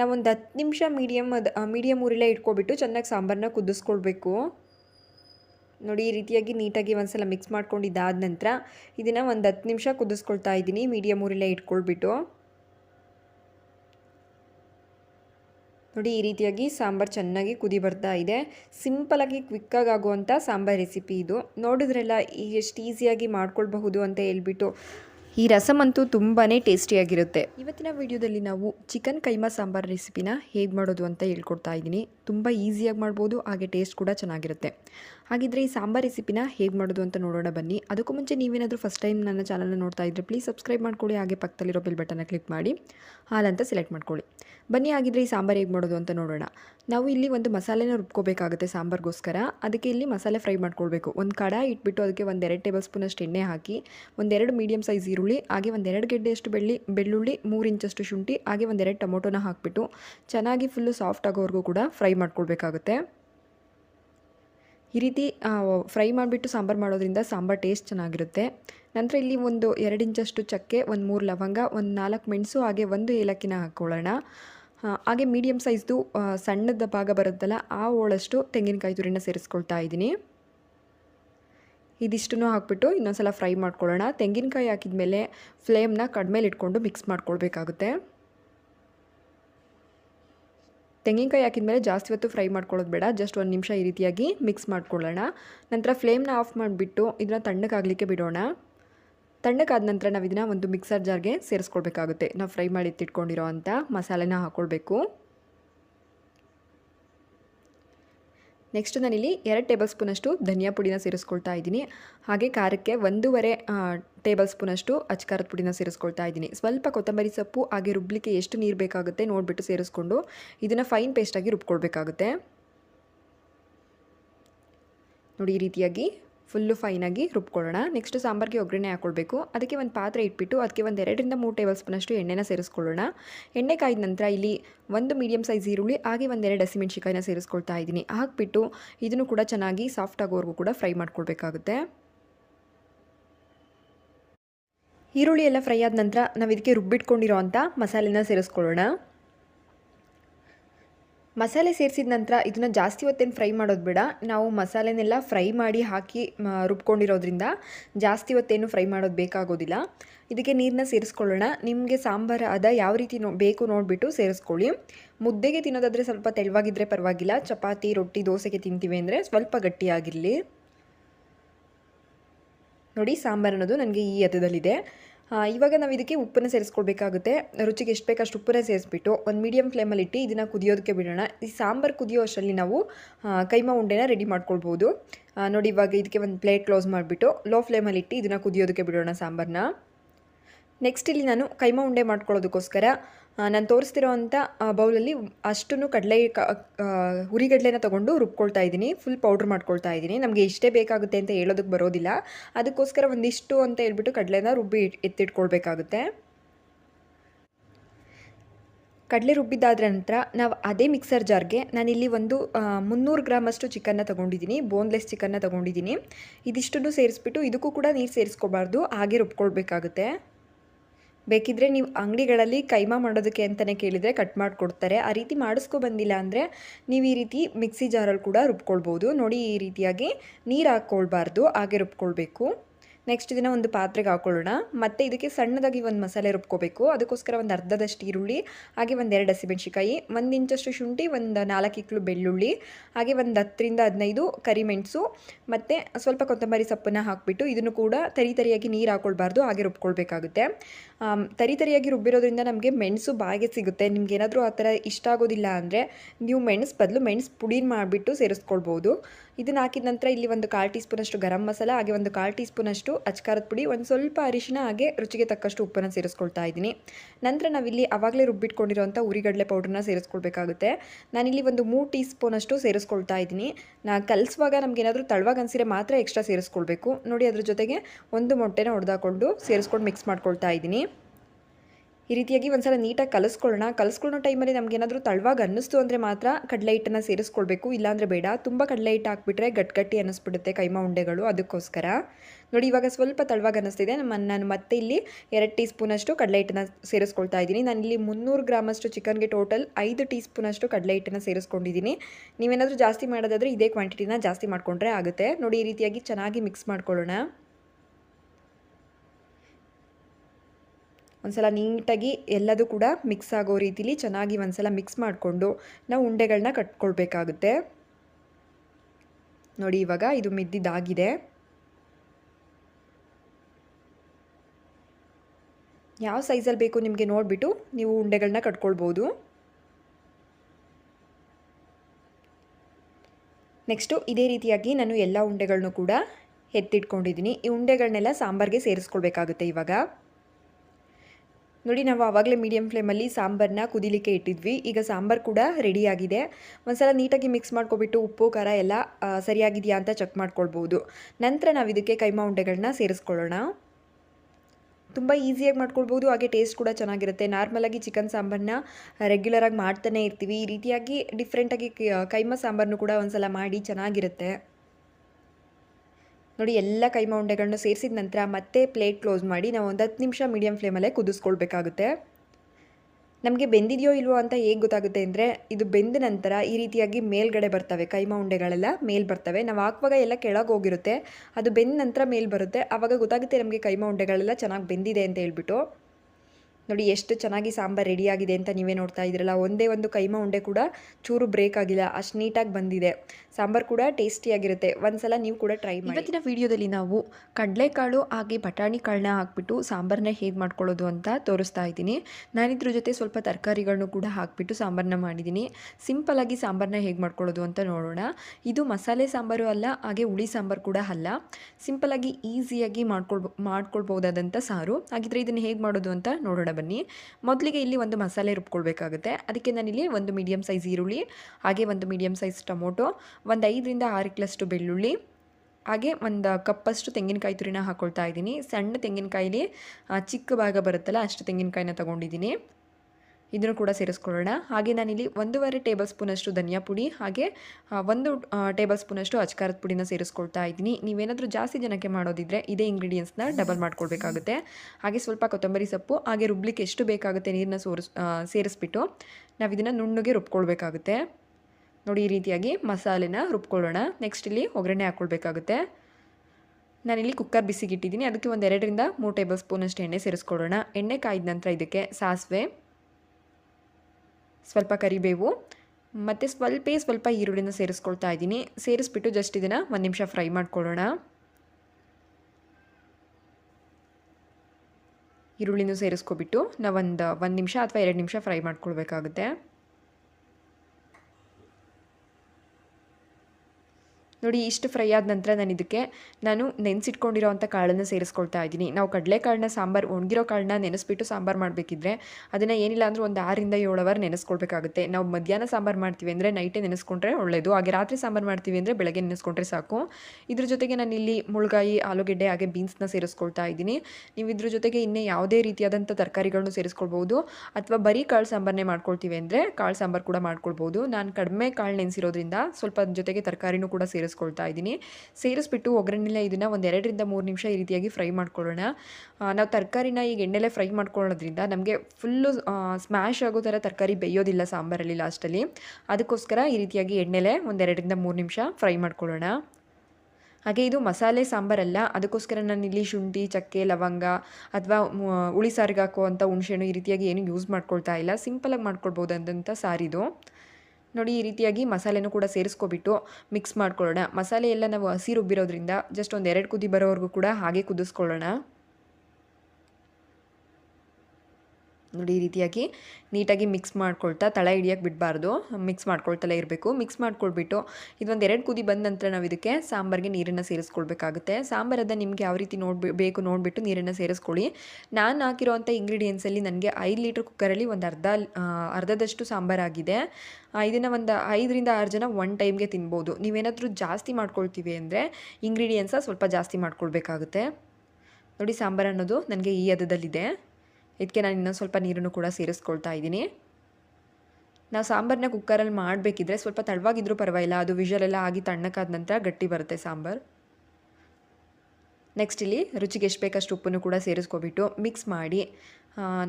ನಾವೊಂದು ಹತ್ತು ನಿಮಿಷ ಮೀಡಿಯಮ್ ಅದು ಮೀಡಿಯಮ್ ಊರಿಲೇ ಇಟ್ಕೊಬಿಟ್ಟು ಚೆನ್ನಾಗಿ ಸಾಂಬಾರನ್ನ ಕುದಿಸ್ಕೊಳ್ಬೇಕು. ನೋಡಿ, ಈ ರೀತಿಯಾಗಿ ನೀಟಾಗಿ ಒಂದ್ಸಲ ಮಿಕ್ಸ್ ಮಾಡ್ಕೊಂಡಿದ್ದಾದ ನಂತರ ಇದನ್ನು ಒಂದು ಹತ್ತು ನಿಮಿಷ ಕುದಿಸ್ಕೊಳ್ತಾ ಇದ್ದೀನಿ ಮೀಡಿಯಮ್ ಊರಿಲ್ಲ ಇಟ್ಕೊಳ್ಬಿಟ್ಟು. ನೋಡಿ, ಈ ರೀತಿಯಾಗಿ ಸಾಂಬಾರು ಚೆನ್ನಾಗಿ ಕುದಿ ಬರ್ತಾ ಇದೆ. ಸಿಂಪಲಾಗಿ ಕ್ವಿಕ್ಕಾಗಿ ಆಗುವಂಥ ಸಾಂಬಾರು ರೆಸಿಪಿ ಇದು. ನೋಡಿದ್ರೆಲ್ಲ ಎಷ್ಟು ಈಸಿಯಾಗಿ ಮಾಡ್ಕೊಳ್ಬಹುದು ಅಂತ ಹೇಳ್ಬಿಟ್ಟು ಈ ರಸಮ್ ಅಂತೂ ತುಂಬಾ ಟೇಸ್ಟಿಯಾಗಿರುತ್ತೆ ಇವತ್ತಿನ ವಿಡಿಯೋದಲ್ಲಿ ನಾವು ಚಿಕನ್ ಕೈಮಾ ಸಾಂಬಾರು ರೆಸಿಪಿನ ಹೇಗೆ ಮಾಡೋದು ಅಂತ ಹೇಳ್ಕೊಡ್ತಾ ಇದ್ದೀನಿ. ತುಂಬ ಈಸಿಯಾಗಿ ಮಾಡ್ಬೋದು, ಹಾಗೆ ಟೇಸ್ಟ್ ಕೂಡ ಚೆನ್ನಾಗಿರುತ್ತೆ. ಹಾಗಿದ್ರೆ ಈ ಸಾಂಬಾರು ರೆಸಿಪಿನ ಹೇಗೆ ಮಾಡೋದು ಅಂತ ನೋಡೋಣ ಬನ್ನಿ. ಅದಕ್ಕೂ ಮುಂಚೆ ನೀವೇನಾದರೂ ಫಸ್ಟ್ ಟೈಮ್ ನನ್ನ ಚಾನಲ್ನ ನೋಡ್ತಾ ಇದ್ರೆ ಪ್ಲೀಸ್ ಸಬ್ಸ್ಕ್ರೈಬ್ ಮಾಡ್ಕೊಳ್ಳಿ, ಹಾಗೆ ಪಕ್ಕದಲ್ಲಿರೋ ಬೆಲ್ ಬಟನ್ನ ಕ್ಲಿಕ್ ಮಾಡಿ ಹಾಲಂತ ಸೆಲೆಕ್ಟ್ ಮಾಡ್ಕೊಳ್ಳಿ. ಬನ್ನಿ ಆಗಿದ್ರೆ ಈ ಸಾಂಬಾರು ಹೇಗೆ ಮಾಡೋದು ಅಂತ ನೋಡೋಣ. ನಾವು ಇಲ್ಲಿ ಒಂದು ಮಸಾಲೆನ ರುಬ್ಕೋಬೇಕಾಗುತ್ತೆ ಸಾಂಬಾರಿಗೋಸ್ಕರ. ಅದಕ್ಕೆ ಇಲ್ಲಿ ಮಸಾಲೆ ಫ್ರೈ ಮಾಡ್ಕೊಳ್ಬೇಕು. ಒಂದು ಕಡಾಯಿ ಇಟ್ಬಿಟ್ಟು ಅದಕ್ಕೆ ಒಂದೆರಡು ಟೇಬಲ್ ಸ್ಪೂನಷ್ಟು ಎಣ್ಣೆ ಹಾಕಿ, ಒಂದೆರಡು ಮೀಡಿಯಮ್ ಸೈಜ್ ಈರುಳ್ಳಿ, ಹಾಗೆ ಒಂದೆರಡು ಗೆಡ್ಡೆಯಷ್ಟು ಬೆಳ್ಳಿ, ಬೆಳ್ಳುಳ್ಳಿ ಮೂರು ಇಂಚಷ್ಟು ಶುಂಠಿ, ಹಾಗೆ ಒಂದೆರಡು ಟೊಮೊಟೊನ ಹಾಕಿಬಿಟ್ಟು ಚೆನ್ನಾಗಿ ಫುಲ್ಲು ಸಾಫ್ಟ್ ಆಗೋವರೆಗೂ ಕೂಡ ಫ್ರೈ ಮಾಡ್ಕೊಳ್ಬೇಕಾಗುತ್ತೆ. ಈ ರೀತಿ ಫ್ರೈ ಮಾಡಿಬಿಟ್ಟು ಸಾಂಬಾರು ಮಾಡೋದ್ರಿಂದ ಸಾಂಬಾರು ಟೇಸ್ಟ್ ಚೆನ್ನಾಗಿರುತ್ತೆ. ನಂತರ ಇಲ್ಲಿ ಒಂದು ಎರಡು ಇಂಚಷ್ಟು ಚಕ್ಕೆ, ಒಂದು ಮೂರು ಲವಂಗ, ಒಂದು ನಾಲ್ಕು ಮೆಣಸು, ಹಾಗೆ ಒಂದು ಏಲಕ್ಕಿನ ಹಾಕ್ಕೊಳ್ಳೋಣ ಹಾಗೆ ಮೀಡಿಯಮ್ ಸೈಜ್ದು ಸಣ್ಣದ ಭಾಗ ಬರುತ್ತಲ್ಲ, ಆ ಓಳಷ್ಟು ತೆಂಗಿನಕಾಯಿ ತುರಿನ ಸೇರಿಸ್ಕೊಳ್ತಾ ಇದ್ದೀನಿ. ಇದಿಷ್ಟನ್ನು ಹಾಕ್ಬಿಟ್ಟು ಇನ್ನೊಂದ್ಸಲ ಫ್ರೈ ಮಾಡ್ಕೊಳ್ಳೋಣ. ತೆಂಗಿನಕಾಯಿ ಹಾಕಿದ ಮೇಲೆ ಫ್ಲೇಮ್ನ ಕಡಿಮೆಲಿ ಇಟ್ಕೊಂಡು ಮಿಕ್ಸ್ ಮಾಡ್ಕೊಳ್ಬೇಕಾಗುತ್ತೆ. ತೆಂಗಿನಕಾಯಿ ಹಾಕಿದ ಮೇಲೆ ಜಾಸ್ತಿ ಹೊತ್ತು ಫ್ರೈ ಮಾಡ್ಕೊಳ್ಳೋದು ಬೇಡ. ಜಸ್ಟ್ ಒಂದು ನಿಮಿಷ ಈ ರೀತಿಯಾಗಿ ಮಿಕ್ಸ್ ಮಾಡ್ಕೊಳ್ಳೋಣ. ನಂತರ ಫ್ಲೇಮ್ನ ಆಫ್ ಮಾಡಿಬಿಟ್ಟು ಇದನ್ನ ತಣ್ಣಗಾಗಲಿಕ್ಕೆ ಬಿಡೋಣ. ತಣ್ಣಗಾದ ನಂತರ ನಾವು ಇದನ್ನು ಒಂದು ಮಿಕ್ಸರ್ ಜಾರ್ಗೆ ಸೇರಿಸ್ಕೊಳ್ಬೇಕಾಗುತ್ತೆ. ನಾವು ಫ್ರೈ ಮಾಡಿ ಎತ್ತಿಟ್ಕೊಂಡಿರೋ ಅಂಥ ಮಸಾಲೆನ ಹಾಕ್ಕೊಳ್ಬೇಕು ನೆಕ್ಸ್ಟ್ ನಾನಿಲ್ಲಿ ಎರಡು ಟೇಬಲ್ ಸ್ಪೂನಷ್ಟು ಧನಿಯಾ ಪುಡಿನ ಸೇರಿಸ್ಕೊಳ್ತಾ ಇದ್ದೀನಿ. ಹಾಗೆ ಖಾರಕ್ಕೆ ಒಂದೂವರೆ ಟೇಬಲ್ ಸ್ಪೂನಷ್ಟು ಅಚ್ಕಾರದ ಪುಡಿನ ಸೇರಿಸ್ಕೊಳ್ತಾ ಇದ್ದೀನಿ. ಸ್ವಲ್ಪ ಕೊತ್ತಂಬರಿ ಸೊಪ್ಪು, ಹಾಗೆ ರುಬ್ಲಿಕ್ಕೆ ಎಷ್ಟು ನೀರು ಬೇಕಾಗುತ್ತೆ ನೋಡಿಬಿಟ್ಟು ಸೇರಿಸ್ಕೊಂಡು ಇದನ್ನು ಫೈನ್ ಪೇಸ್ಟಾಗಿ ರುಬ್ಕೊಳ್ಬೇಕಾಗುತ್ತೆ. ನೋಡಿ ಈ ರೀತಿಯಾಗಿ ಫುಲ್ಲು ಫೈನಾಗಿ ರುಬ್ಕೊಳ್ಳೋಣ. ನೆಕ್ಸ್ಟ್ ಸಾಂಬಾರಿಗೆ ಒಗ್ಗರಣೆ ಹಾಕ್ಕೊಳ್ಬೇಕು ಅದಕ್ಕೆ ಒಂದು ಪಾತ್ರೆ ಇಟ್ಬಿಟ್ಟು ಅದಕ್ಕೆ ಒಂದು ಎರಡರಿಂದ ಮೂರು ಟೇಬಲ್ ಸ್ಪೂನಷ್ಟು ಎಣ್ಣೆನ ಸೇರಿಸ್ಕೊಳ್ಳೋಣ. ಎಣ್ಣೆ ಕಾಯ್ದ ನಂತರ ಇಲ್ಲಿ ಒಂದು ಮೀಡಿಯಮ್ ಸೈಜ್ ಈರುಳ್ಳಿ, ಹಾಗೆ ಒಂದೆರಡು ಹಸಿಮೆಣ್ಸಿಕಾಯಿನ ಸೇರಿಸ್ಕೊಳ್ತಾ ಇದ್ದೀನಿ. ಹಾಕ್ಬಿಟ್ಟು ಇದನ್ನು ಕೂಡ ಚೆನ್ನಾಗಿ ಸಾಫ್ಟ್ ಆಗೋವರೆಗೂ ಕೂಡ ಫ್ರೈ ಮಾಡ್ಕೊಳ್ಬೇಕಾಗುತ್ತೆ. ಈರುಳ್ಳಿ ಎಲ್ಲ ಫ್ರೈ ಆದ ನಂತರ ನಾವು ಇದಕ್ಕೆ ರುಬ್ಬಿಟ್ಕೊಂಡಿರೋ ಅಂಥ ಮಸಾಲೆನ ಸೇರಿಸ್ಕೊಳ್ಳೋಣ. ಮಸಾಲೆ ಸೇರಿಸಿದ ನಂತರ ಇದನ್ನು ಜಾಸ್ತಿ ಹೊತ್ತೇನು ಫ್ರೈ ಮಾಡೋದು ಬೇಡ. ನಾವು ಮಸಾಲೆನೆಲ್ಲ ಫ್ರೈ ಮಾಡಿ ಹಾಕಿ ರುಬ್ಕೊಂಡಿರೋದ್ರಿಂದ ಜಾಸ್ತಿ ಹೊತ್ತೇನು ಫ್ರೈ ಮಾಡೋದು ಬೇಕಾಗೋದಿಲ್ಲ. ಇದಕ್ಕೆ ನೀರನ್ನ ಸೇರಿಸ್ಕೊಳ್ಳೋಣ. ನಿಮಗೆ ಸಾಂಬಾರು ಅದ ಯಾವ ರೀತಿ ನೋ, ಬೇಕು ನೋಡಿಬಿಟ್ಟು ಸೇರಿಸ್ಕೊಳ್ಳಿ. ಮುದ್ದೆಗೆ ತಿನ್ನೋದಾದರೆ ಸ್ವಲ್ಪ ತೆಳುವಾಗಿದ್ದರೆ ಪರವಾಗಿಲ್ಲ. ಚಪಾತಿ, ರೊಟ್ಟಿ, ದೋಸೆಗೆ ತಿಂತೀವಿ ಅಂದರೆ ಸ್ವಲ್ಪ ಗಟ್ಟಿಯಾಗಿರಲಿ. ನೋಡಿ ಸಾಂಬಾರು ಅನ್ನೋದು ನನಗೆ ಈ ಹದದಲ್ಲಿದೆ. ಇವಾಗ ನಾವು ಇದಕ್ಕೆ ಉಪ್ಪನ್ನು ಸೇರಿಸ್ಕೊಳ್ಬೇಕಾಗುತ್ತೆ. ರುಚಿಗೆ ಎಷ್ಟು ಬೇಕಷ್ಟು ಉಪ್ಪನ್ನ ಸೇರಿಸ್ಬಿಟ್ಟು ಒಂದು ಮೀಡಿಯಮ್ ಫ್ಲೇಮಲ್ಲಿ ಇಟ್ಟು ಇದನ್ನು ಕುದಿಯೋದಕ್ಕೆ ಬಿಡೋಣ. ಈ ಸಾಂಬಾರು ಕುದಿಯೋ ಅಷ್ಟರಲ್ಲಿ ನಾವು ಕೈಮಾ ಉಂಡೆನ ರೆಡಿ ಮಾಡ್ಕೊಳ್ಬೋದು. ನೋಡಿ ಇವಾಗ ಇದಕ್ಕೆ ಒಂದು ಪ್ಲೇಟ್ ಕ್ಲೋಸ್ ಮಾಡಿಬಿಟ್ಟು ಲೋ ಫ್ಲೇಮಲ್ಲಿ ಇಟ್ಟು ಇದನ್ನು ಕುದಿಯೋದಕ್ಕೆ ಬಿಡೋಣ ಸಾಂಬಾರನ್ನ ನೆಕ್ಸ್ಟ್ ಇಲ್ಲಿ ನಾನು ಕೈಮಾ ಉಂಡೆ ಮಾಡ್ಕೊಳ್ಳೋದಕ್ಕೋಸ್ಕರ ನಾನು ತೋರಿಸ್ತಿರೋವಂಥ ಬೌಲಲ್ಲಿ ಅಷ್ಟನ್ನು ಕಡಲೆ ಕ ಹುರಿಗಡ್ಲೆನ ತೊಗೊಂಡು ರುಬ್ಕೊಳ್ತಾ ಇದ್ದೀನಿ. ಫುಲ್ ಪೌಡ್ರ್ ಮಾಡ್ಕೊಳ್ತಾ ಇದ್ದೀನಿ. ನಮಗೆ ಇಷ್ಟೇ ಬೇಕಾಗುತ್ತೆ ಅಂತ ಹೇಳೋದಕ್ಕೆ ಬರೋದಿಲ್ಲ. ಅದಕ್ಕೋಸ್ಕರ ಒಂದಿಷ್ಟು ಅಂತ ಹೇಳ್ಬಿಟ್ಟು ಕಡಲೆನ ರುಬ್ಬಿ ಎತ್ತಿಟ್ಕೊಳ್ಬೇಕಾಗುತ್ತೆ. ಕಡಲೆ ರುಬ್ಬಿದ್ದಾದ ನಂತರ ನಾವು ಅದೇ ಮಿಕ್ಸರ್ ಜಾರ್ಗೆ ನಾನಿಲ್ಲಿ ಒಂದು ಮುನ್ನೂರು ಗ್ರಾಮಷ್ಟು ಚಿಕನ್ನ ತೊಗೊಂಡಿದ್ದೀನಿ. ಬೋನ್ಲೆಸ್ ಚಿಕನ್ನ ತೊಗೊಂಡಿದ್ದೀನಿ. ಇದಿಷ್ಟನ್ನು ಸೇರಿಸ್ಬಿಟ್ಟು, ಇದಕ್ಕೂ ಕೂಡ ನೀರು ಸೇರಿಸ್ಕೋಬಾರ್ದು. ಹಾಗೆ ರುಬ್ಕೊಳ್ಬೇಕಾಗುತ್ತೆ. ಬೇಕಿದ್ರೆ ನೀವು ಅಂಗಡಿಗಳಲ್ಲಿ ಕೈಮಾ ಮಾಡೋದಕ್ಕೆ ಅಂತಲೇ ಕೇಳಿದರೆ ಕಟ್ ಮಾಡಿಕೊಡ್ತಾರೆ. ಆ ರೀತಿ ಮಾಡಿಸ್ಕೊ ಬಂದಿಲ್ಲ ಅಂದರೆ ನೀವು ಈ ರೀತಿ ಮಿಕ್ಸಿ ಜಾರಲ್ಲಿ ಕೂಡ ರುಬ್ಕೊಳ್ಬೋದು. ನೋಡಿ ಈ ರೀತಿಯಾಗಿ ನೀರು ಹಾಕ್ಕೊಳ್ಬಾರ್ದು, ಹಾಗೆ ರುಬ್ಕೊಳ್ಬೇಕು. ನೆಕ್ಸ್ಟ್ ಇದನ್ನು ಒಂದು ಪಾತ್ರೆಗೆ ಹಾಕೊಳ್ಳೋಣ. ಮತ್ತು ಇದಕ್ಕೆ ಸಣ್ಣದಾಗಿ ಒಂದು ಮಸಾಲೆ ರುಬ್ಕೋಬೇಕು. ಅದಕ್ಕೋಸ್ಕರ ಒಂದು ಅರ್ಧದಷ್ಟು ಈರುಳ್ಳಿ, ಹಾಗೆ ಒಂದು ಎರಡು ಹಸಿಮೆಣ್ಸಿಕಾಯಿ ಒಂದು ಇಂಚಷ್ಟು ಶುಂಠಿ, ಒಂದು ನಾಲ್ಕು ಇಕ್ಕಲು ಬೆಳ್ಳುಳ್ಳಿ, ಹಾಗೆ ಒಂದು ಹತ್ತರಿಂದ ಹದಿನೈದು ಕರಿಮೆಣಸು ಮತ್ತು ಸ್ವಲ್ಪ ಕೊತ್ತಂಬರಿ ಸೊಪ್ಪನ್ನು ಹಾಕಿಬಿಟ್ಟು ಇದನ್ನು ಕೂಡ ತರಿ ತರಿಯಾಗಿ ನೀರು ಹಾಕ್ಕೊಳ್ಬಾರ್ದು ಹಾಗೆ ರುಬ್ಕೊಳ್ಬೇಕಾಗುತ್ತೆ. ತರಿ ತರಿಯಾಗಿ ರುಬ್ಬಿರೋದ್ರಿಂದ ನಮಗೆ ಮೆಣಸು ಬಾಯಿಗೆ ಸಿಗುತ್ತೆ. ನಿಮ್ಗೆ ಏನಾದರೂ ಆ ಥರ ಇಷ್ಟ ಆಗೋದಿಲ್ಲ ಅಂದರೆ ನೀವು ಮೆಣಸು ಬದಲು ಮೆಣಸು ಪುಡಿನ ಮಾಡಿಬಿಟ್ಟು ಸೇರಿಸ್ಕೊಳ್ಬೋದು. ಇದನ್ನು ಹಾಕಿದ ನಂತರ ಇಲ್ಲಿ ಒಂದು ಕಾಲು ಟೀ ಸ್ಪೂನಷ್ಟು ಗರಂ ಮಸಾಲ, ಹಾಗೆ ಒಂದು ಕಾಲು ಟೀ ಸ್ಪೂನಷ್ಟು ಅಚ್ಕಾರದ ಪುಡಿ, ಒಂದು ಸ್ವಲ್ಪ ಅರಿಶಿನ, ಹಾಗೆ ರುಚಿಗೆ ತಕ್ಕಷ್ಟು ಉಪ್ಪನ್ನು ಸೇರಿಸ್ಕೊಳ್ತಾ ಇದ್ದೀನಿ. ನಂತರ ನಾವಿಲ್ಲಿ ಆವಾಗಲೇ ರುಬ್ಬಿಟ್ಕೊಂಡಿರುವಂಥ ಉರಿಗಡಲೆ ಪೌಡ್ರನ್ನ ಸೇರಿಸ್ಕೊಳ್ಬೇಕಾಗುತ್ತೆ. ನಾನಿಲ್ಲಿ ಒಂದು ಮೂರು ಟೀ ಸ್ಪೂನಷ್ಟು ಸೇರಿಸ್ಕೊಳ್ತಾ ಇದ್ದೀನಿ. ನಾ ಕಲಿಸುವಾಗ ನಮಗೇನಾದರೂ ತಳವಾಗಿ ಅನಿಸಿದ್ರೆ ಮಾತ್ರ ಎಕ್ಸ್ಟ್ರಾ ಸೇರಿಸ್ಕೊಳ್ಬೇಕು. ನೋಡಿ ಅದ್ರ ಜೊತೆಗೆ ಒಂದು ಮೊಟ್ಟೆನ ಹೊಡೆದಾಕೊಂಡು ಸೇರಿಸ್ಕೊಂಡು ಮಿಕ್ಸ್ ಮಾಡ್ಕೊಳ್ತಾ ಇದ್ದೀನಿ. ಈ ರೀತಿಯಾಗಿ ಒಂದ್ಸಲ ನೀಟಾಗಿ ಕಲಿಸ್ಕೊಳ್ಳೋಣ ಕಲಿಸ್ಕೊಳ್ಳೋ ಟೈಮಲ್ಲಿ ನಮಗೇನಾದರೂ ತಳವಾಗಿ ಅನ್ನಿಸ್ತು ಅಂದರೆ ಮಾತ್ರ ಕಡಲೆ ಹಿಟ್ಟನ್ನು ಸೇರಿಸ್ಕೊಳ್ಬೇಕು. ಇಲ್ಲಾಂದರೆ ಬೇಡ. ತುಂಬ ಕಡಲೆ ಹಿಟ್ಟು ಹಾಕ್ಬಿಟ್ರೆ ಗಟ್ಟಿ ಅನ್ನಿಸ್ಬಿಡುತ್ತೆ ಕೈಮಾ ಉಂಡೆಗಳು ಅದಕ್ಕೋಸ್ಕರ. ನೋಡಿ, ಇವಾಗ ಸ್ವಲ್ಪ ತಳವಾಗಿ ಅನ್ನಿಸ್ತಿದೆ. ನಮ್ಮ ನಾನು ಮತ್ತೆ ಇಲ್ಲಿ ಎರಡು ಟೀ ಸ್ಪೂನಷ್ಟು ಕಡಲೆ ಹಿಟ್ಟನ್ನು ಸೇರಿಸ್ಕೊಳ್ತಾ ಇದ್ದೀನಿ. ನಾನು ಇಲ್ಲಿ ಮುನ್ನೂರು ಗ್ರಾಮಷ್ಟು ಚಿಕನ್ಗೆ ಟೋಟಲ್ ಐದು ಟೀ ಸ್ಪೂನಷ್ಟು ಕಡಲೆ ಹಿಟ್ಟನ್ನು ಸೇರಿಸ್ಕೊಂಡಿದ್ದೀನಿ. ನೀವೇನಾದರೂ ಜಾಸ್ತಿ ಮಾಡೋದಾದರೆ ಇದೇ ಕ್ವಾಂಟಿಟಿನ ಜಾಸ್ತಿ ಮಾಡಿಕೊಂಡ್ರೆ ಆಗುತ್ತೆ. ನೋಡಿ, ಈ ರೀತಿಯಾಗಿ ಚೆನ್ನಾಗಿ ಮಿಕ್ಸ್ ಮಾಡ್ಕೊಳ್ಳೋಣ. ಒಂದ್ಸಲ ನೀಟಾಗಿ ಎಲ್ಲದೂ ಕೂಡ ಮಿಕ್ಸ್ ಆಗೋ ರೀತಿಲಿ ಚೆನ್ನಾಗಿ ಒಂದ್ಸಲ ಮಿಕ್ಸ್ ಮಾಡಿಕೊಂಡು ನಾವು ಉಂಡೆಗಳನ್ನ ಕಟ್ಕೊಳ್ಬೇಕಾಗುತ್ತೆ. ನೋಡಿ ಇವಾಗ ಇದು ಮಿದ್ದಿದ್ದಾಗಿದೆ. ಯಾವ ಸೈಜಲ್ಲಿ ಬೇಕು ನಿಮಗೆ ನೋಡಿಬಿಟ್ಟು ನೀವು ಉಂಡೆಗಳನ್ನ ಕಟ್ಕೊಳ್ಬೋದು. ನೆಕ್ಸ್ಟು ಇದೇ ರೀತಿಯಾಗಿ ನಾನು ಎಲ್ಲ ಉಂಡೆಗಳನ್ನೂ ಕೂಡ ಎತ್ತಿಟ್ಕೊಂಡಿದ್ದೀನಿ. ಈ ಉಂಡೆಗಳನ್ನೆಲ್ಲ ಸಾಂಬಾರಿಗೆ ಸೇರಿಸ್ಕೊಳ್ಬೇಕಾಗುತ್ತೆ ಇವಾಗ. ನೋಡಿ, ನಾವು ಆವಾಗಲೇ ಮೀಡಿಯಮ್ ಫ್ಲೇಮಲ್ಲಿ ಸಾಂಬಾರನ್ನ ಕುದಿಲಿಕ್ಕೆ ಇಟ್ಟಿದ್ವಿ. ಈಗ ಸಾಂಬಾರು ಕೂಡ ರೆಡಿಯಾಗಿದೆ ಒಂದ್ಸಲ ನೀಟಾಗಿ ಮಿಕ್ಸ್ ಮಾಡ್ಕೊಬಿಟ್ಟು ಉಪ್ಪು, ಖಾರ ಎಲ್ಲ ಸರಿಯಾಗಿದೆಯಾ ಅಂತ ಚೆಕ್ ಮಾಡ್ಕೊಳ್ಬೋದು. ನಂತರ ನಾವು ಇದಕ್ಕೆ ಕೈಮಾ ಉಂಡೆಗಳನ್ನ ಸೇರಿಸ್ಕೊಳ್ಳೋಣ. ತುಂಬ ಈಸಿಯಾಗಿ ಮಾಡ್ಕೊಳ್ಬೋದು, ಹಾಗೆ ಟೇಸ್ಟ್ ಕೂಡ ಚೆನ್ನಾಗಿರುತ್ತೆ. ನಾರ್ಮಲಾಗಿ ಚಿಕನ್ ಸಾಂಬಾರನ್ನ ರೆಗ್ಯುಲರಾಗಿ ಮಾಡ್ತಾನೆ ಇರ್ತೀವಿ. ಈ ರೀತಿಯಾಗಿ ಡಿಫ್ರೆಂಟಾಗಿ ಕೈಮಾ ಸಾಂಬಾರನ್ನು ಕೂಡ ಒಂದ್ಸಲ ಮಾಡಿ ಚೆನ್ನಾಗಿರುತ್ತೆ. ನೋಡಿ, ಎಲ್ಲ ಕೈಮಾ ಉಂಡೆಗಳನ್ನ ಸೇರಿಸಿದ ನಂತರ ಮತ್ತೆ ಪ್ಲೇಟ್ ಕ್ಲೋಸ್ ಮಾಡಿ ನಾವು ಒಂದು ಹತ್ತು ನಿಮಿಷ ಮೀಡಿಯಮ್ ಫ್ಲೇಮಲ್ಲೇ ಕುದಿಸ್ಕೊಳ್ಬೇಕಾಗುತ್ತೆ. ನಮಗೆ ಬೆಂದಿದೆಯೋ ಇಲ್ವೋ ಅಂತ ಹೇಗೆ ಗೊತ್ತಾಗುತ್ತೆ ಅಂದರೆ, ಇದು ಬೆಂದ ನಂತರ ಈ ರೀತಿಯಾಗಿ ಮೇಲ್ಗಡೆ ಬರ್ತವೆ ಕೈಮಾ ಉಂಡೆಗಳೆಲ್ಲ ಮೇಲ್ ಬರ್ತವೆ. ನಾವು ಹಾಕುವಾಗ ಎಲ್ಲ ಕೆಳಗೆ ಹೋಗಿರುತ್ತೆ, ಅದು ಬೆಂದ ನಂತರ ಮೇಲ್ ಬರುತ್ತೆ. ಆವಾಗ ಗೊತ್ತಾಗುತ್ತೆ ನಮಗೆ ಕೈಮಾ ಉಂಡೆಗಳೆಲ್ಲ ಚೆನ್ನಾಗಿ ಬೆಂದಿದೆ ಅಂತ ಹೇಳ್ಬಿಟ್ಟು. ನೋಡಿ, ಎಷ್ಟು ಚೆನ್ನಾಗಿ ಸಾಂಬಾರು ರೆಡಿಯಾಗಿದೆ ಅಂತ ನೀವೇ ನೋಡ್ತಾ ಇದ್ದೀರಲ್ಲ. ಒಂದೇ ಒಂದು ಕೈಮಾ ಉಂಡೆ ಕೂಡ ಚೂರು ಬ್ರೇಕ್ ಆಗಿಲ್ಲ, ಅಷ್ಟು ನೀಟಾಗಿ ಬಂದಿದೆ. ಸಾಂಬಾರು ಕೂಡ ಟೇಸ್ಟಿಯಾಗಿರುತ್ತೆ ಒಂದು ಸಲ ನೀವು ಕೂಡ ಟ್ರೈ ಮಾಡಿ. ಇವತ್ತಿನ ವಿಡಿಯೋದಲ್ಲಿ ನಾವು ಕಡಲೆಕಾಳು ಹಾಗೆ ಬಟಾಣಿ ಕಾಳನ್ನ ಹಾಕ್ಬಿಟ್ಟು ಸಾಂಬಾರನ್ನ ಹೇಗೆ ಮಾಡ್ಕೊಳ್ಳೋದು ಅಂತ ತೋರಿಸ್ತಾ ಇದ್ದೀನಿ. ನಾನಿದ್ರ ಜೊತೆ ಸ್ವಲ್ಪ ತರಕಾರಿಗಳನ್ನು ಕೂಡ ಹಾಕ್ಬಿಟ್ಟು ಸಾಂಬಾರನ್ನ ಮಾಡಿದ್ದೀನಿ. ಆಗಿ ಸಾಂಬಾರನ್ನ ಹೇಗೆ ಮಾಡ್ಕೊಳ್ಳೋದು ಅಂತ ನೋಡೋಣ. ಇದು ಮಸಾಲೆ ಸಾಂಬಾರು ಅಲ್ಲ, ಹಾಗೆ ಹುಳಿ ಸಾಂಬಾರು ಕೂಡ ಅಲ್ಲ. ಸಿಂಪಲಾಗಿ ಈಸಿಯಾಗಿ ಮಾಡ್ಕೊಳ್ಬೋ ಮಾಡ್ಕೊಳ್ಬೋದಾದಂಥ ಸಾರು. ಹಾಗಿದ್ರೆ ಇದನ್ನು ಹೇಗೆ ಮಾಡೋದು ಅಂತ ನೋಡೋಣ. ಬನ್ನಿ. ಮೊದಲಿಗೆ ಇಲ್ಲಿ ಒಂದು ಮಸಾಲೆ ರುಬ್ಕೊಳ್ಬೇಕಾಗುತ್ತೆ. ಅದಕ್ಕೆ ನಾನಿಲ್ಲಿ ಒಂದು ಮೀಡಿಯಮ್ ಸೈಜ್ ಈರುಳ್ಳಿ, ಹಾಗೆ ಒಂದು ಮೀಡಿಯಮ್ ಸೈಜ್ ಟೊಮೊಟೊ, ಒಂದು ಐದರಿಂದ ಆರು ಕ್ಲಸ್ಟು ಬೆಳ್ಳುಳ್ಳಿ, ಹಾಗೆ ಒಂದು ಕಪ್ಪಷ್ಟು ತೆಂಗಿನಕಾಯಿ ತುರಿನ ಹಾಕ್ಕೊಳ್ತಾ ಇದ್ದೀನಿ. ಸಣ್ಣ ತೆಂಗಿನಕಾಯಿಲಿ ಚಿಕ್ಕ ಭಾಗ ಬರುತ್ತಲ್ಲ ಅಷ್ಟು ತೆಂಗಿನಕಾಯಿನ ತೊಗೊಂಡಿದ್ದೀನಿ. ಇದನ್ನು ಕೂಡ ಸೇರಿಸ್ಕೊಳ್ಳೋಣ. ಹಾಗೆ ನಾನಿಲ್ಲಿ ಒಂದೂವರೆ ಟೇಬಲ್ ಸ್ಪೂನಷ್ಟು ಧನಿಯಾ ಪುಡಿ, ಹಾಗೆ ಒಂದು ಟೇಬಲ್ ಸ್ಪೂನಷ್ಟು ಅಚ್ಕಾರದ ಪುಡಿನ ಸೇರಿಸ್ಕೊಳ್ತಾ ಇದ್ದೀನಿ. ನೀವೇನಾದರೂ ಜಾಸ್ತಿ ಜನಕ್ಕೆ ಮಾಡೋದಿದ್ರೆ ಇದೇ ಇಂಗ್ರೀಡಿಯೆಂಟ್ಸ್ನ ಡಬಲ್ ಮಾಡ್ಕೊಳ್ಬೇಕಾಗುತ್ತೆ. ಹಾಗೆ ಸ್ವಲ್ಪ ಕೊತ್ತಂಬರಿ ಸೊಪ್ಪು, ಹಾಗೆ ರುಬ್ಲಿಕ್ಕೆ ಎಷ್ಟು ಬೇಕಾಗುತ್ತೆ ನೀರನ್ನ ಸೋರಿಸ್ ಸೇರಿಸ್ಬಿಟ್ಟು ನಾವು ಇದನ್ನು ನುಣ್ಣಗೆ ರುಬ್ಕೊಳ್ಬೇಕಾಗುತ್ತೆ. ನೋಡಿ ಈ ರೀತಿಯಾಗಿ ಮಸಾಲೆನ ರುಬ್ಕೊಳ್ಳೋಣ. ನೆಕ್ಸ್ಟ್ ಇಲ್ಲಿ ಒಗ್ಗರಣೆ ಹಾಕ್ಕೊಳ್ಬೇಕಾಗುತ್ತೆ ನಾನಿಲ್ಲಿ ಕುಕ್ಕರ್ ಬಿಸಿಗಿಟ್ಟಿದ್ದೀನಿ. ಅದಕ್ಕೆ ಒಂದು ಎರಡರಿಂದ ಮೂರು ಟೇಬಲ್ ಸ್ಪೂನಷ್ಟು ಎಣ್ಣೆ ಸೇರಿಸ್ಕೊಳ್ಳೋಣ. ಎಣ್ಣೆ ಕಾಯ್ದ ನಂತರ ಇದಕ್ಕೆ ಸಾಸಿವೆ ಸ್ವಲ್ಪ ಕರಿಬೇವು, ಮತ್ತು ಸ್ವಲ್ಪ ಸ್ವಲ್ಪ ಈರುಳ್ಳಿನ ಸೇರಿಸ್ಕೊಳ್ತಾ ಇದ್ದೀನಿ. ಸೇರಿಸ್ಬಿಟ್ಟು ಜಸ್ಟ್ ಇದನ್ನು ಒಂದು ನಿಮಿಷ ಫ್ರೈ ಮಾಡ್ಕೊಳ್ಳೋಣ. ಈರುಳ್ಳಿನೂ ಸೇರಿಸ್ಕೊಬಿಟ್ಟು ನಾವೊಂದು, ಒಂದು ನಿಮಿಷ ಅಥವಾ ಎರಡು ನಿಮಿಷ ಫ್ರೈ ಮಾಡ್ಕೊಳ್ಬೇಕಾಗುತ್ತೆ. ನೋಡಿ, ಇಷ್ಟು ಫ್ರೈ ಆದ ನಂತರ ನಾನು ಇದಕ್ಕೆ ನಾನು ನೆನೆಸಿಟ್ಕೊಂಡಿರೋವಂಥ ಕಾಳನ್ನು ಸೇರಿಸ್ಕೊಳ್ತಾ ಇದ್ದೀನಿ. ನಾವು ಕಡಲೆಕಾಳನ್ನ, ಸಾಂಬಾರು, ಒಣಗಿರೋ ಕಾಳನ್ನ ನೆನೆಸ್ಬಿಟ್ಟು ಸಾಂಬಾರು ಮಾಡಬೇಕಿದ್ರೆ ಅದನ್ನು ಏನಿಲ್ಲ ಅಂದರೂ ಒಂದು ಆರಿಂದ ಏಳು ಅವರ್ ನೆನೆಸ್ಕೊಳ್ಬೇಕಾಗುತ್ತೆ. ನಾವು ಮಧ್ಯಾಹ್ನ ಸಾಂಬಾರು ಮಾಡ್ತೀವಿ ಅಂದರೆ ನೈಟೇ ನೆನೆಸ್ಕೊಂಡ್ರೆ ಒಳ್ಳೆಯದು ಹಾಗೆ ರಾತ್ರಿ ಸಾಂಬಾರು ಮಾಡ್ತೀವಿ ಅಂದರೆ ಬೆಳಗ್ಗೆ ನೆನೆಸ್ಕೊಂಡ್ರೆ ಸಾಕು. ಇದ್ರ ಜೊತೆಗೆ ನಾನು ಇಲ್ಲಿ ಮುಳುಗಾಯಿ, ಆಲೂಗೆಡ್ಡೆ ಹಾಗೆ ಬೀನ್ಸ್ನ ಸೇರಿಸ್ಕೊಳ್ತಾ ಇದ್ದೀನಿ. ನೀವು ಇದ್ರ ಜೊತೆಗೆ ಇನ್ನೇ ಯಾವುದೇ ರೀತಿಯಾದಂಥ ತರಕಾರಿಗಳನ್ನು ಸೇರಿಸ್ಕೊಳ್ಬೋದು ಅಥವಾ ಬರೀ ಕಾಳು ಸಾಂಬಾರನ್ನೇ ಮಾಡ್ಕೊಳ್ತೀವಿ ಅಂದರೆ ಕಾಳು ಸಾಂಬಾರು ಕೂಡ ಮಾಡ್ಕೊಳ್ಬೋದು ನಾನು ಕಡಿಮೆ ಕಾಳು ನೆನೆಸಿರೋದ್ರಿಂದ ಸ್ವಲ್ಪ ಜೊತೆಗೆ ತರಕಾರಿನೂ ಕೂಡ ಸೇರಿಸ್ಕೊಳ್ತಾ ಇದ್ದೀನಿ. ಸೇರಿಸ್ಬಿಟ್ಟು ಒಗ್ಗರಣೆಲ್ಲ ಇದನ್ನು ಒಂದು ಎರಡರಿಂದ ಮೂರು ನಿಮಿಷ ಈ ರೀತಿಯಾಗಿ ಫ್ರೈ ಮಾಡ್ಕೊಳ್ಳೋಣ. ನಾವು ತರಕಾರಿನ ಈಗ ಎಣ್ಣೆಲೆ ಫ್ರೈ ಮಾಡ್ಕೊಳ್ಳೋದ್ರಿಂದ ನಮಗೆ ಫುಲ್ಲು ಸ್ಮ್ಯಾಶ್ ಆಗೋ ಥರ ತರಕಾರಿ ಬೇಯೋದಿಲ್ಲ ಸಾಂಬಾರಲ್ಲಿ ಲಾಸ್ಟಲ್ಲಿ. ಅದಕ್ಕೋಸ್ಕರ ಈ ರೀತಿಯಾಗಿ ಎಣ್ಣೆಲೆ ಒಂದು ಎರಡರಿಂದ ಮೂರು ನಿಮಿಷ ಫ್ರೈ ಮಾಡ್ಕೊಳ್ಳೋಣ. ಹಾಗೆ ಇದು ಮಸಾಲೆ ಸಾಂಬಾರಲ್ಲ ಅದಕ್ಕೋಸ್ಕರ ನಾನು ಇಲ್ಲಿ ಶುಂಠಿ, ಚಕ್ಕೆ, ಲವಂಗ ಅಥವಾ ಉಳಿ ಸಾರಿಗೆ ಹಾಕುವಂಥ ಹುಣಸೆಹಣ್ಣು ಈ ರೀತಿಯಾಗಿ ಏನು ಯೂಸ್ ಮಾಡ್ಕೊಳ್ತಾ ಇಲ್ಲ. ಸಿಂಪಲಾಗಿ ಮಾಡ್ಕೊಳ್ಬೋದಂತ ಸಾರಿದು. ನೋಡಿ, ಈ ರೀತಿಯಾಗಿ ಮಸಾಲೆನೂ ಕೂಡ ಸೇರಿಸ್ಕೊಬಿಟ್ಟು ಮಿಕ್ಸ್ ಮಾಡ್ಕೊಳ್ಳೋಣ. ಮಸಾಲೆ ಎಲ್ಲ ನಾವು ಹಸಿ ರುಬ್ಬಿರೋದ್ರಿಂದ ಜಸ್ಟ್ ಒಂದು ಎರಡು ಕುದಿ ಬರೋವರೆಗೂ ಕೂಡ ಹಾಗೆ ಕುದಿಸ್ಕೊಳ್ಳೋಣ. ನೋಡಿ ಈ ರೀತಿಯಾಗಿ ನೀಟಾಗಿ ಮಿಕ್ಸ್ ಮಾಡ್ಕೊಳ್ತಾ ತಳ ಹಿಡಿಯೋಕ್ಕೆ ಬಿಡಬಾರ್ದು. ಮಿಕ್ಸ್ ಮಾಡ್ಕೊಳ್ತಲೇ ಇರಬೇಕು. ಮಿಕ್ಸ್ ಮಾಡ್ಕೊಳ್ಬಿಟ್ಟು ಇದೊಂದು ಎರಡು ಕುದಿ ಬಂದ ನಂತರ ನಾವು ಇದಕ್ಕೆ ಸಾಂಬಾರಿಗೆ ನೀರನ್ನು ಸೇರಿಸ್ಕೊಳ್ಬೇಕಾಗುತ್ತೆ. ಸಾಂಬಾರದ ನಿಮಗೆ ಯಾವ ರೀತಿ ನೋಡ್ಬಿ, ಬೇಕು ನೋಡಿಬಿಟ್ಟು ನೀರನ್ನು ಸೇರಿಸ್ಕೊಳ್ಳಿ. ನಾನು ಹಾಕಿರೋವಂಥ ಇಂಗ್ರೀಡಿಯೆಂಟ್ಸಲ್ಲಿ ನನಗೆ ಐದು ಲೀಟ್ರ್ ಕುಕ್ಕರಲ್ಲಿ ಒಂದು ಅರ್ಧ ಅರ್ಧದಷ್ಟು ಸಾಂಬಾರಾಗಿದೆ ಇದನ್ನು ಒಂದು ಐದರಿಂದ ಆರು ಜನ ಒನ್ ಟೈಮ್ಗೆ ತಿನ್ಬೋದು. ನೀವೇನಾದರೂ ಜಾಸ್ತಿ ಮಾಡ್ಕೊಳ್ತೀವಿ ಅಂದರೆ ಇಂಗ್ರೀಡಿಯೆಂಟ್ಸ ಸ್ವಲ್ಪ ಜಾಸ್ತಿ ಮಾಡ್ಕೊಳ್ಬೇಕಾಗುತ್ತೆ. ನೋಡಿ ಸಾಂಬಾರು ಅನ್ನೋದು ನನಗೆ ಈ ಹದದಲ್ಲಿದೆ. ಇದಕ್ಕೆ ನಾನು ಇನ್ನೊಂದು ಸ್ವಲ್ಪ ನೀರನ್ನು ಕೂಡ ಸೇರಿಸ್ಕೊಳ್ತಾ ಇದ್ದೀನಿ. ನಾವು ಸಾಂಬಾರನ್ನ ಕುಕ್ಕರಲ್ಲಿ ಮಾಡಬೇಕಿದ್ರೆ ಸ್ವಲ್ಪ ತಡವಾಗಿದ್ದರೂ ಪರವಾಗಿಲ್ಲ, ಅದು ವಿಷಲೆಲ್ಲ ಆಗಿ ತಣ್ಣಕ್ಕಾದ ನಂತರ ಗಟ್ಟಿ ಬರುತ್ತೆ ಸಾಂಬಾರು. ನೆಕ್ಸ್ಟ್ ಇಲ್ಲಿ ರುಚಿಗೆ ಎಷ್ಟು ಬೇಕಷ್ಟು ಉಪ್ಪನ್ನು ಕೂಡ ಸೇರಿಸ್ಕೊಬಿಟ್ಟು ಮಿಕ್ಸ್ ಮಾಡಿ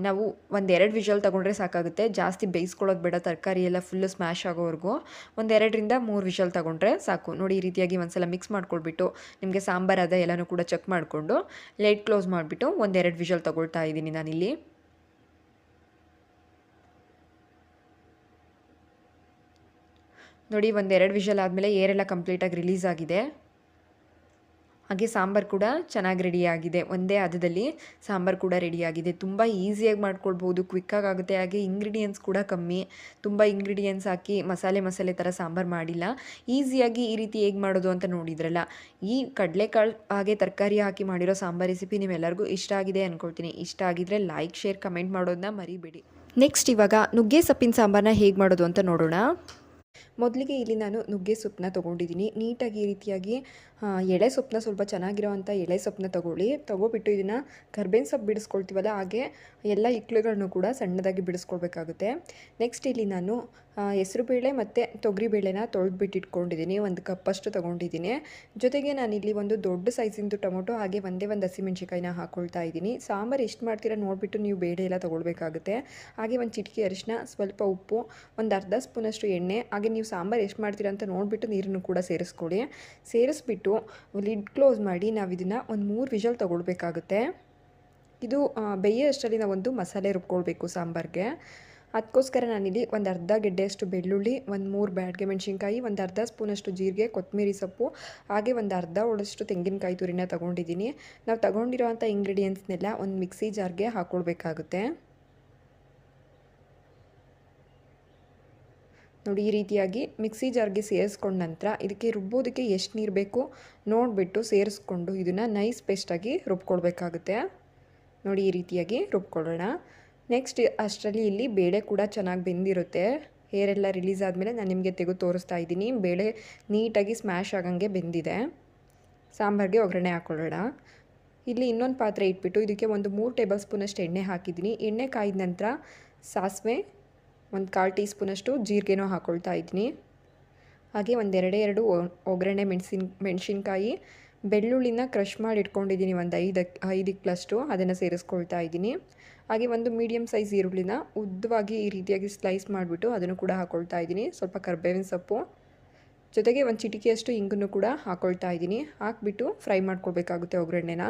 ನಾವು ಒಂದೆರಡು ವಿಷಲ್ ತೊಗೊಂಡ್ರೆ ಸಾಕಾಗುತ್ತೆ. ಜಾಸ್ತಿ ಬೇಯಿಸ್ಕೊಳ್ಳೋದು ಬೇಡ. ತರಕಾರಿ ಎಲ್ಲ ಫುಲ್ಲು ಸ್ಮ್ಯಾಶ್ ಆಗೋವರೆಗೂ ಒಂದೆರಡರಿಂದ ಮೂರು ವಿಷಲ್ ತೊಗೊಂಡ್ರೆ ಸಾಕು. ನೋಡಿ, ಈ ರೀತಿಯಾಗಿ ಒಂದ್ಸಲ ಮಿಕ್ಸ್ ಮಾಡ್ಕೊಳ್ಬಿಟ್ಟು ನಿಮಗೆ ಸಾಂಬಾರು, ಅದ ಎಲ್ಲನೂ ಕೂಡ ಚೆಕ್ ಮಾಡಿಕೊಂಡು ಲೈಟ್ ಕ್ಲೋಸ್ ಮಾಡಿಬಿಟ್ಟು ಒಂದೆರಡು ವಿಷಲ್ ತೊಗೊಳ್ತಾ ಇದ್ದೀನಿ ನಾನಿಲ್ಲಿ. ನೋಡಿ, ಒಂದೆರಡು ವಿಷಲ್ ಆದಮೇಲೆ ಏರೆಲ್ಲ ಕಂಪ್ಲೀಟಾಗಿ ರಿಲೀಸ್ ಆಗಿದೆ. ಹಾಗೆ ಸಾಂಬಾರು ಕೂಡ ಚೆನ್ನಾಗಿ ರೆಡಿಯಾಗಿದೆ ಒಂದೇ ಹದದಲ್ಲಿ ಸಾಂಬಾರು ಕೂಡ ರೆಡಿಯಾಗಿದೆ ತುಂಬ ಈಸಿಯಾಗಿ ಮಾಡ್ಕೊಳ್ಬೋದು. ಕ್ವಿಕ್ಕಾಗಿ ಆಗುತ್ತೆ. ಹಾಗೆ ಇಂಗ್ರೀಡಿಯೆಂಟ್ಸ್ ಕೂಡ ಕಮ್ಮಿ. ತುಂಬ ಇಂಗ್ರೀಡಿಯೆಂಟ್ಸ್ ಹಾಕಿ ಮಸಾಲೆ ಮಸಾಲೆ ಥರ ಸಾಂಬಾರು ಮಾಡಿಲ್ಲ. ಈಸಿಯಾಗಿ ಈ ರೀತಿ ಹೇಗೆ ಮಾಡೋದು ಅಂತ ನೋಡಿದ್ರಲ್ಲ. ಈ ಕಡಲೆಕಾಳು ಹಾಗೆ ತರಕಾರಿ ಹಾಕಿ ಮಾಡಿರೋ ಸಾಂಬಾರು ರೆಸಿಪಿ ನಿಮ್ಮೆಲ್ಲರಿಗೂ ಇಷ್ಟ ಆಗಿದೆ ಅಂದ್ಕೊಳ್ತೀನಿ ಇಷ್ಟ ಆಗಿದ್ರೆ ಲೈಕ್ ಶೇರ್ ಕಮೆಂಟ್ ಮಾಡೋದನ್ನ ಮರಿಬೇಡಿ. ನೆಕ್ಸ್ಟ್ ಇವಾಗ ನುಗ್ಗೆ ಸೊಪ್ಪಿನ ಸಾಂಬಾರನ್ನ ಹೇಗೆ ಮಾಡೋದು ಅಂತ ನೋಡೋಣ. ಮೊದಲಿಗೆ ಇಲ್ಲಿ ನಾನು ನುಗ್ಗೆ ಸೊಪ್ಪನ್ನ ತೊಗೊಂಡಿದ್ದೀನಿ. ನೀಟಾಗಿ ಈ ರೀತಿಯಾಗಿ ಎಳೆ ಸೊಪ್ಪನ್ನ ಸ್ವಲ್ಪ ಚೆನ್ನಾಗಿರೋವಂಥ ಎಳೆ ಸೊಪ್ಪನ್ನ ತೊಗೊಳ್ಳಿ. ತೊಗೊಬಿಟ್ಟು ಇದನ್ನು ಕರ್ಬೇವಿನ ಸೊಪ್ಪು ಬಿಡಿಸ್ಕೊಳ್ತೀವಲ್ಲ, ಹಾಗೆ ಎಲ್ಲ ಇಕ್ಳುಗಳನ್ನು ಕೂಡ ಸಣ್ಣದಾಗಿ ಬಿಡಿಸ್ಕೊಳ್ಬೇಕಾಗುತ್ತೆ. ನೆಕ್ಸ್ಟ್ ಇಲ್ಲಿ ನಾನು ಹೆಸರುಬೇಳೆ ಮತ್ತು ತೊಗರಿಬೇಳೆನ ತೊಳೆದ್ಬಿಟ್ಟು ಇಟ್ಕೊಂಡಿದ್ದೀನಿ. ಒಂದು ಕಪ್ಪಷ್ಟು ತೊಗೊಂಡಿದ್ದೀನಿ. ಜೊತೆಗೆ ನಾನಿಲ್ಲಿ ಒಂದು ದೊಡ್ಡ ಸೈಜಿಂದು ಟೊಮೊಟೊ, ಹಾಗೆ ಒಂದೇ ಒಂದು ಹಸಿಮೆಣ್ಸಿಕಾಯಿನ ಹಾಕ್ಕೊಳ್ತಾ ಇದ್ದೀನಿ. ಸಾಂಬಾರು ಎಷ್ಟು ಮಾಡ್ತೀರಾ ನೋಡಿಬಿಟ್ಟು ನೀವು ಬೇಳೆ ಎಲ್ಲ ತೊಗೊಳ್ಬೇಕಾಗುತ್ತೆ. ಹಾಗೆ ಒಂದು ಚಿಟಿಕೆ ಅರಿಶಿನ ಸ್ವಲ್ಪ ಉಪ್ಪು, ಒಂದು ಅರ್ಧ ಸ್ಪೂನಷ್ಟು ಎಣ್ಣೆ, ಹಾಗೆ ನೀವು ಸಾಂಬಾರು ಎಷ್ಟು ಮಾಡ್ತೀರಾ ಅಂತ ನೋಡಿಬಿಟ್ಟು ನೀರನ್ನು ಕೂಡ ಸೇರಿಸ್ಕೊಳ್ಳಿ. ಸೇರಿಸ್ಬಿಟ್ಟು ಲಿಡ್ ಕ್ಲೋಸ್ ಮಾಡಿ ನಾವು ಇದನ್ನು ಒಂದು ಮೂರು ವಿಷಲ್ ತೊಗೊಳ್ಬೇಕಾಗುತ್ತೆ. ಇದು ಬೇಯೋ ಅಷ್ಟರಲ್ಲಿ ನಾವೊಂದು ಮಸಾಲೆ ರುಬ್ಕೊಳ್ಬೇಕು ಸಾಂಬಾರಿಗೆ. ಅದಕ್ಕೋಸ್ಕರ ನಾನಿಲ್ಲಿ ಒಂದು ಅರ್ಧ ಗೆಡ್ಡೆಯಷ್ಟು ಬೆಳ್ಳುಳ್ಳಿ, ಒಂದು ಮೂರು ಬ್ಯಾಡ್ಗೆ ಮೆಣಸಿನ್ಕಾಯಿ, ಒಂದು ಅರ್ಧ ಸ್ಪೂನಷ್ಟು ಜೀರಿಗೆ ಕೊತ್ತಂಬರಿ ಸೊಪ್ಪು, ಹಾಗೆ ಒಂದು ಅರ್ಧ ಒಳಷ್ಟು ತೆಂಗಿನಕಾಯಿ ತುರಿನ ತೊಗೊಂಡಿದ್ದೀನಿ. ನಾವು ತಗೊಂಡಿರೋವಂಥ ಇಂಗ್ರೀಡಿಯೆಂಟ್ಸ್ನೆಲ್ಲ ಒಂದು ಮಿಕ್ಸಿ ಜಾರ್ಗೆ ಹಾಕ್ಕೊಳ್ಬೇಕಾಗುತ್ತೆ ನೋಡಿ ಈ ರೀತಿಯಾಗಿ ಮಿಕ್ಸಿ ಜಾರ್ಗೆ ಸೇರಿಸ್ಕೊಂಡ ನಂತರ ಇದಕ್ಕೆ ರುಬ್ಬೋದಕ್ಕೆ ಎಷ್ಟು ನೀರು ಬೇಕು ನೋಡಿಬಿಟ್ಟು ಸೇರಿಸ್ಕೊಂಡು ಇದನ್ನು ನೈಸ್ ಪೇಸ್ಟಾಗಿ ರುಬ್ಕೊಳ್ಬೇಕಾಗುತ್ತೆ. ನೋಡಿ ಈ ರೀತಿಯಾಗಿ ರುಬ್ಕೊಳ್ಳೋಣ. ನೆಕ್ಸ್ಟ್ ಅಷ್ಟರಲ್ಲಿ ಇಲ್ಲಿ ಬೇಳೆ ಕೂಡ ಚೆನ್ನಾಗಿ ಬೆಂದಿರುತ್ತೆ. ಹೇರೆಲ್ಲ ರಿಲೀಸ್ ಆದಮೇಲೆ ನಾನು ನಿಮಗೆ ತೆಗೆದು ತೋರಿಸ್ತಾ ಇದ್ದೀನಿ. ಬೇಳೆ ನೀಟಾಗಿ ಸ್ಮ್ಯಾಶ್ ಆಗಂಗೆ ಬೆಂದಿದೆ. ಸಾಂಬಾರಿಗೆ ಒಗ್ಗರಣೆ ಹಾಕ್ಕೊಳ್ಳೋಣ ಇಲ್ಲಿ ಇನ್ನೊಂದು ಪಾತ್ರೆ ಇಟ್ಬಿಟ್ಟು ಇದಕ್ಕೆ ಒಂದು ಮೂರು ಟೇಬಲ್ ಸ್ಪೂನಷ್ಟು ಎಣ್ಣೆ ಹಾಕಿದ್ದೀನಿ. ಎಣ್ಣೆ ಕಾಯ್ದ ನಂತರ ಸಾಸಿವೆ ಒಂದು ಕಾಲು ಟೀ ಸ್ಪೂನಷ್ಟು ಜೀರಿಗೆನೂ ಹಾಕ್ಕೊಳ್ತಾ ಇದ್ದೀನಿ. ಹಾಗೆ ಒಂದೆರಡೇ ಎರಡು ಒಗ್ಗರಣೆ ಮೆಣಸಿನ, ಮೆಣಸಿನ್ಕಾಯಿ, ಬೆಳ್ಳುಳ್ಳಿನ ಕ್ರಷ್ ಮಾಡಿ ಇಟ್ಕೊಂಡಿದ್ದೀನಿ ಒಂದು ಐದಕ್ಕೆ ಐದು ಪ್ಲಸ್ಟು ಅದನ್ನು ಸೇರಿಸ್ಕೊಳ್ತಾ ಇದ್ದೀನಿ. ಹಾಗೆ ಒಂದು ಮೀಡಿಯಮ್ ಸೈಜ್ ಈರುಳ್ಳಿನ ಉದ್ದವಾಗಿ ಈ ರೀತಿಯಾಗಿ ಸ್ಲೈಸ್ ಮಾಡಿಬಿಟ್ಟು ಅದನ್ನು ಕೂಡ ಹಾಕ್ಕೊಳ್ತಾ ಇದ್ದೀನಿ. ಸ್ವಲ್ಪ ಕರ್ಬೇವಿನ ಸೊಪ್ಪು, ಜೊತೆಗೆ ಒಂದು ಚಿಟಿಕೆಯಷ್ಟು ಇಂಗನ್ನು ಕೂಡ ಹಾಕ್ಕೊಳ್ತಾ ಇದ್ದೀನಿ. ಹಾಕ್ಬಿಟ್ಟು ಫ್ರೈ ಮಾಡ್ಕೊಳ್ಬೇಕಾಗುತ್ತೆ ಒಗ್ಗರಣೆನ.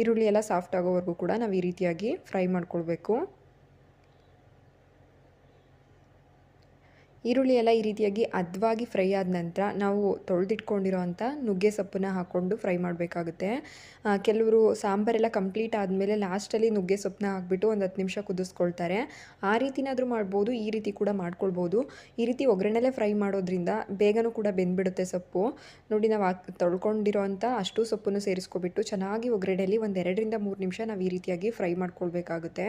ಈರುಳ್ಳಿ ಎಲ್ಲ ಸಾಫ್ಟ್ ಆಗೋವರೆಗೂ ಕೂಡ ನಾವು ಈ ರೀತಿಯಾಗಿ ಫ್ರೈ ಮಾಡ್ಕೊಳ್ಬೇಕು. ಈರುಳ್ಳಿ ಎಲ್ಲ ಈ ರೀತಿಯಾಗಿ ಅದ್ವಾಗಿ ಫ್ರೈ ಆದ ನಂತರ ನಾವು ತೊಳೆದಿಟ್ಕೊಂಡಿರೋ ಅಂಥ ನುಗ್ಗೆ ಸೊಪ್ಪನ್ನ ಹಾಕ್ಕೊಂಡು ಫ್ರೈ ಮಾಡಬೇಕಾಗುತ್ತೆ. ಕೆಲವರು ಸಾಂಬಾರೆಲ್ಲ ಕಂಪ್ಲೀಟ್ ಆದಮೇಲೆ ಲಾಸ್ಟಲ್ಲಿ ನುಗ್ಗೆ ಸೊಪ್ಪನ್ನ ಹಾಕ್ಬಿಟ್ಟು ಒಂದು ಹತ್ತು ನಿಮಿಷ ಕುದಿಸ್ಕೊಳ್ತಾರೆ. ಆ ರೀತಿನಾದರೂ ಮಾಡ್ಬೋದು, ಈ ರೀತಿ ಕೂಡ ಮಾಡ್ಕೊಳ್ಬೋದು. ಈ ರೀತಿ ಒಗ್ಗರಣೆಲ್ಲೇ ಫ್ರೈ ಮಾಡೋದ್ರಿಂದ ಬೇಗನೂ ಕೂಡ ಬೆಂದ್ಬಿಡುತ್ತೆ ಸೊಪ್ಪು. ನೋಡಿ, ನಾವು ತೊಳ್ಕೊಂಡಿರೋ ಅಂಥ ಅಷ್ಟು ಸೊಪ್ಪನ್ನು ಸೇರಿಸ್ಕೊಬಿಟ್ಟು ಚೆನ್ನಾಗಿ ಒಗ್ಗರಣೆಯಲ್ಲಿ ಒಂದು ಎರಡರಿಂದ ಮೂರು ನಿಮಿಷ ನಾವು ಈ ರೀತಿಯಾಗಿ ಫ್ರೈ ಮಾಡ್ಕೊಳ್ಬೇಕಾಗುತ್ತೆ.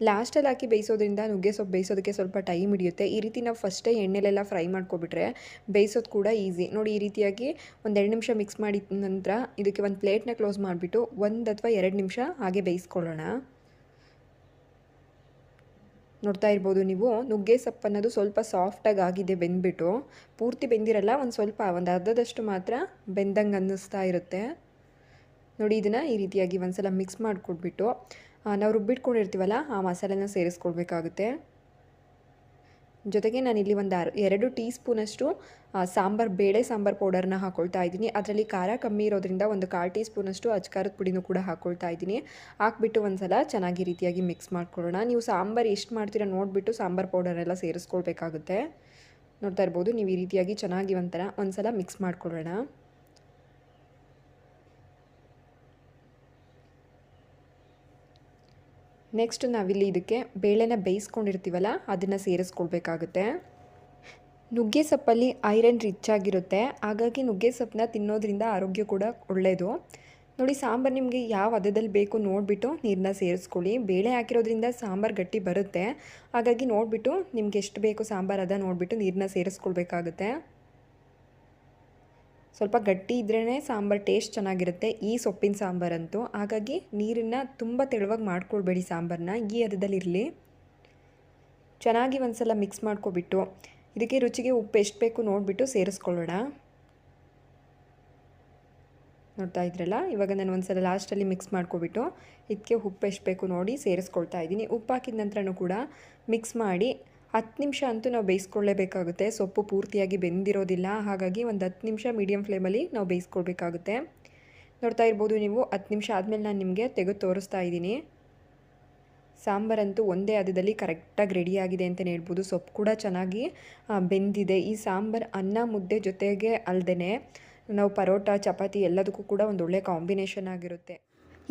ಲಾಸ್ಟಲ್ಲಿ ಹಾಕಿ ಬೇಯಿಸೋದ್ರಿಂದ ನುಗ್ಗೆ ಸೊಪ್ಪು ಬೇಯಿಸೋದಕ್ಕೆ ಸ್ವಲ್ಪ ಟೈಮ್ ಹಿಡಿಯುತ್ತೆ. ಈ ರೀತಿ ನಾವು ಫಸ್ಟೇ ಎಣ್ಣೆಲೆಲ್ಲ ಫ್ರೈ ಮಾಡ್ಕೊಬಿಟ್ರೆ ಬೇಯಿಸೋದು ಕೂಡ ಈಸಿ. ನೋಡಿ, ಈ ರೀತಿಯಾಗಿ ಒಂದು ಎರಡು ನಿಮಿಷ ಮಿಕ್ಸ್ ಮಾಡಿದ ನಂತರ ಇದಕ್ಕೆ ಒಂದು ಪ್ಲೇಟ್ನ ಕ್ಲೋಸ್ ಮಾಡಿಬಿಟ್ಟು ಒಂದು ಅಥವಾ ಎರಡು ನಿಮಿಷ ಹಾಗೆ ಬೇಯಿಸ್ಕೊಳ್ಳೋಣ. ನೋಡ್ತಾ ಇರ್ಬೋದು ನೀವು, ನುಗ್ಗೆ ಸೊಪ್ಪು ಅನ್ನೋದು ಸ್ವಲ್ಪ ಸಾಫ್ಟಾಗಿ ಆಗಿದೆ ಬೆಂದ್ಬಿಟ್ಟು. ಪೂರ್ತಿ ಬೆಂದಿರಲ್ಲ, ಒಂದು ಸ್ವಲ್ಪ, ಒಂದು ಅರ್ಧದಷ್ಟು ಮಾತ್ರ ಬೆಂದಂಗೆ ಅನ್ನಿಸ್ತಾ ಇರುತ್ತೆ. ನೋಡಿ, ಇದನ್ನು ಈ ರೀತಿಯಾಗಿ ಒಂದ್ಸಲ ಮಿಕ್ಸ್ ಮಾಡಿಕೊಟ್ಬಿಟ್ಟು ನಾವು ರುಬ್ಬಿಟ್ಕೊಂಡಿರ್ತೀವಲ್ಲ, ಆ ಮಸಾಲೆನ ಸೇರಿಸ್ಕೊಳ್ಬೇಕಾಗುತ್ತೆ ಜೊತೆಗೆ ನಾನು ಇಲ್ಲಿ ಒಂದು ಎರಡು ಟೀ ಸ್ಪೂನಷ್ಟು ಸಾಂಬಾರು, ಬೇಳೆ ಸಾಂಬಾರು ಪೌಡರ್ನ ಹಾಕ್ಕೊಳ್ತಾ ಇದ್ದೀನಿ. ಅದರಲ್ಲಿ ಖಾರ ಕಮ್ಮಿ ಇರೋದ್ರಿಂದ ಒಂದು ಕಾಲು ಟೀ ಸ್ಪೂನಷ್ಟು ಅಜ್ಕಾರದ ಪುಡಿನೂ ಕೂಡ ಹಾಕ್ಕೊಳ್ತಾ ಇದ್ದೀನಿ. ಹಾಕ್ಬಿಟ್ಟು ಒಂದು ಸಲ ಚೆನ್ನಾಗಿ ರೀತಿಯಾಗಿ ಮಿಕ್ಸ್ ಮಾಡ್ಕೊಳ್ಳೋಣ. ನೀವು ಸಾಂಬಾರು ಎಷ್ಟು ಮಾಡ್ತೀರಾ ನೋಡಿಬಿಟ್ಟು ಸಾಂಬಾರು ಪೌಡರೆಲ್ಲ ಸೇರಿಸ್ಕೊಳ್ಬೇಕಾಗುತ್ತೆ. ನೋಡ್ತಾ ಇರ್ಬೋದು, ನೀವು ಈ ರೀತಿಯಾಗಿ ಚೆನ್ನಾಗಿ ಒಂಥರ ಒಂದು ಸಲ ಮಿಕ್ಸ್ ಮಾಡ್ಕೊಳ್ಳೋಣ. ನೆಕ್ಸ್ಟ್ ನಾವಿಲ್ಲಿ ಇದಕ್ಕೆ ಬೇಳೆನ ಬೇಯಿಸ್ಕೊಂಡಿರ್ತೀವಲ್ಲ, ಅದನ್ನು ಸೇರಿಸ್ಕೊಳ್ಬೇಕಾಗುತ್ತೆ. ನುಗ್ಗೆ ಸೊಪ್ಪಲ್ಲಿ ಐರನ್ ರಿಚ್ ಆಗಿರುತ್ತೆ. ಹಾಗಾಗಿ ನುಗ್ಗೆ ಸೊಪ್ಪನ್ನ ತಿನ್ನೋದ್ರಿಂದ ಆರೋಗ್ಯ ಕೂಡ ಒಳ್ಳೆಯದು ನೋಡಿ, ಸಾಂಬಾರು ನಿಮಗೆ ಯಾವ ಹದದಲ್ಲಿ ಬೇಕು ನೋಡಿಬಿಟ್ಟು ನೀರನ್ನ ಸೇರಿಸ್ಕೊಳ್ಳಿ. ಬೇಳೆ ಹಾಕಿರೋದ್ರಿಂದ ಸಾಂಬಾರು ಗಟ್ಟಿ ಬರುತ್ತೆ. ಹಾಗಾಗಿ ನೋಡಿಬಿಟ್ಟು ನಿಮ್ಗೆ ಎಷ್ಟು ಬೇಕು ಸಾಂಬಾರು ಅದ ನೋಡಿಬಿಟ್ಟು ನೀರನ್ನ ಸೇರಿಸ್ಕೊಳ್ಬೇಕಾಗುತ್ತೆ. ಸ್ವಲ್ಪ ಗಟ್ಟಿ ಇದ್ರೇ ಸಾಂಬಾರು ಟೇಸ್ಟ್ ಚೆನ್ನಾಗಿರುತ್ತೆ. ಈ ಸೊಪ್ಪಿನ ಸಾಂಬಾರಂತೂ. ಹಾಗಾಗಿ ನೀರನ್ನು ತುಂಬ ತೆಳುವಾಗಿ ಮಾಡ್ಕೊಳ್ಬೇಡಿ ಸಾಂಬಾರನ್ನ ಈ ಹದದಲ್ಲಿರಲಿ ಚೆನ್ನಾಗಿ ಒಂದು ಸಲ ಮಿಕ್ಸ್ ಮಾಡ್ಕೊಬಿಟ್ಟು, ಇದಕ್ಕೆ ರುಚಿಗೆ ಉಪ್ಪು ಎಷ್ಟು ಬೇಕು ನೋಡಿಬಿಟ್ಟು ಸೇರಿಸ್ಕೊಳ್ಳೋಣ. ನೋಡ್ತಾ ಇದ್ರಲ್ಲ? ಇವಾಗ ನಾನು ಒಂದು ಸಲ ಲಾಸ್ಟಲ್ಲಿ ಮಿಕ್ಸ್ ಮಾಡ್ಕೊಬಿಟ್ಟು, ಇದಕ್ಕೆ ಉಪ್ಪು ಎಷ್ಟು ಬೇಕು ನೋಡಿ ಸೇರಿಸ್ಕೊಳ್ತಾ ಇದ್ದೀನಿ. ಉಪ್ಪು ಹಾಕಿದ ನಂತರನೂ ಕೂಡ ಮಿಕ್ಸ್ ಮಾಡಿ ಹತ್ತು ನಿಮಿಷ ಅಂತೂ ನಾವು ಬೇಯಿಸ್ಕೊಳ್ಳೇಬೇಕಾಗುತ್ತೆ. ಸೊಪ್ಪು ಪೂರ್ತಿಯಾಗಿ ಬೆಂದಿರೋದಿಲ್ಲ. ಹಾಗಾಗಿ ಒಂದು ಹತ್ತು ನಿಮಿಷ ಮೀಡಿಯಮ್ ಫ್ಲೇಮಲ್ಲಿ ನಾವು ಬೇಯಿಸ್ಕೊಳ್ಬೇಕಾಗುತ್ತೆ. ನೋಡ್ತಾ ಇರ್ಬೋದು ನೀವು, ಹತ್ತು ನಿಮಿಷ ಆದಮೇಲೆ ನಾನು ನಿಮಗೆ ತೆಗೆದು ತೋರಿಸ್ತಾ ಇದ್ದೀನಿ. ಸಾಂಬಾರಂತೂ ಒಂದೇ ಹದದಲ್ಲಿ ಕರೆಕ್ಟಾಗಿ ರೆಡಿಯಾಗಿದೆ ಅಂತಲೇ ಹೇಳ್ಬೋದು. ಸೊಪ್ಪು ಕೂಡ ಚೆನ್ನಾಗಿ ಬೆಂದಿದೆ. ಈ ಸಾಂಬಾರು ಅನ್ನ ಮುದ್ದೆ ಜೊತೆಗೆ ಅಲ್ಲದೆ ನಾವು ಪರೋಟ, ಚಪಾತಿ ಎಲ್ಲದಕ್ಕೂ ಕೂಡ ಒಂದು ಒಳ್ಳೆಯ ಕಾಂಬಿನೇಷನ್ ಆಗಿರುತ್ತೆ.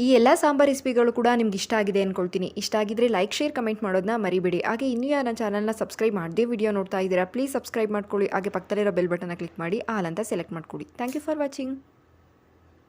ಈ ಎಲ್ಲ ಸಾಂಬಾರ್ ರೆಸಿಪಿಗಳು ಕೂಡ ನಿಮ್ಗೆ ಇಷ್ಟ ಆಗಿದೆ ಅಂದ್ಕೊಳ್ತೀನಿ ಇಷ್ಟ ಆಗಿದ್ರೆ ಲೈಕ್ ಶೇರ್ ಕಮೆಂಟ್ ಮಾಡೋದನ್ನ ಮರಿಬೇಡಿ. ಹಾಗೆ ಇನ್ನೂ ಯಾರು ನನ್ನ ಚಾನಲ್ನ ಸಬ್ಸ್ಕ್ರೈಬ್ ಮಾಡದೇ ವಿಡಿಯೋ ನೋಡ್ತಾ ಇದ್ದೀರಾ ಪ್ಲೀಸ್ ಸಬ್ಸ್ಕ್ರೈಬ್ ಮಾಡ್ಕೊಳ್ಳಿ. ಹಾಗೆ ಪಕ್ಕದಲ್ಲಿರೋ ಬೆಲ್ ಬಟನ್ನ ಕ್ಲಿಕ್ ಮಾಡಿ ಆಲ್ ಅಂತ ಸೆಲೆಕ್ಟ್ ಮಾಡ್ಕೊಳ್ಳಿ ಥ್ಯಾಂಕ್ ಯು ಫಾರ್ ವಾಚಿಂಗ್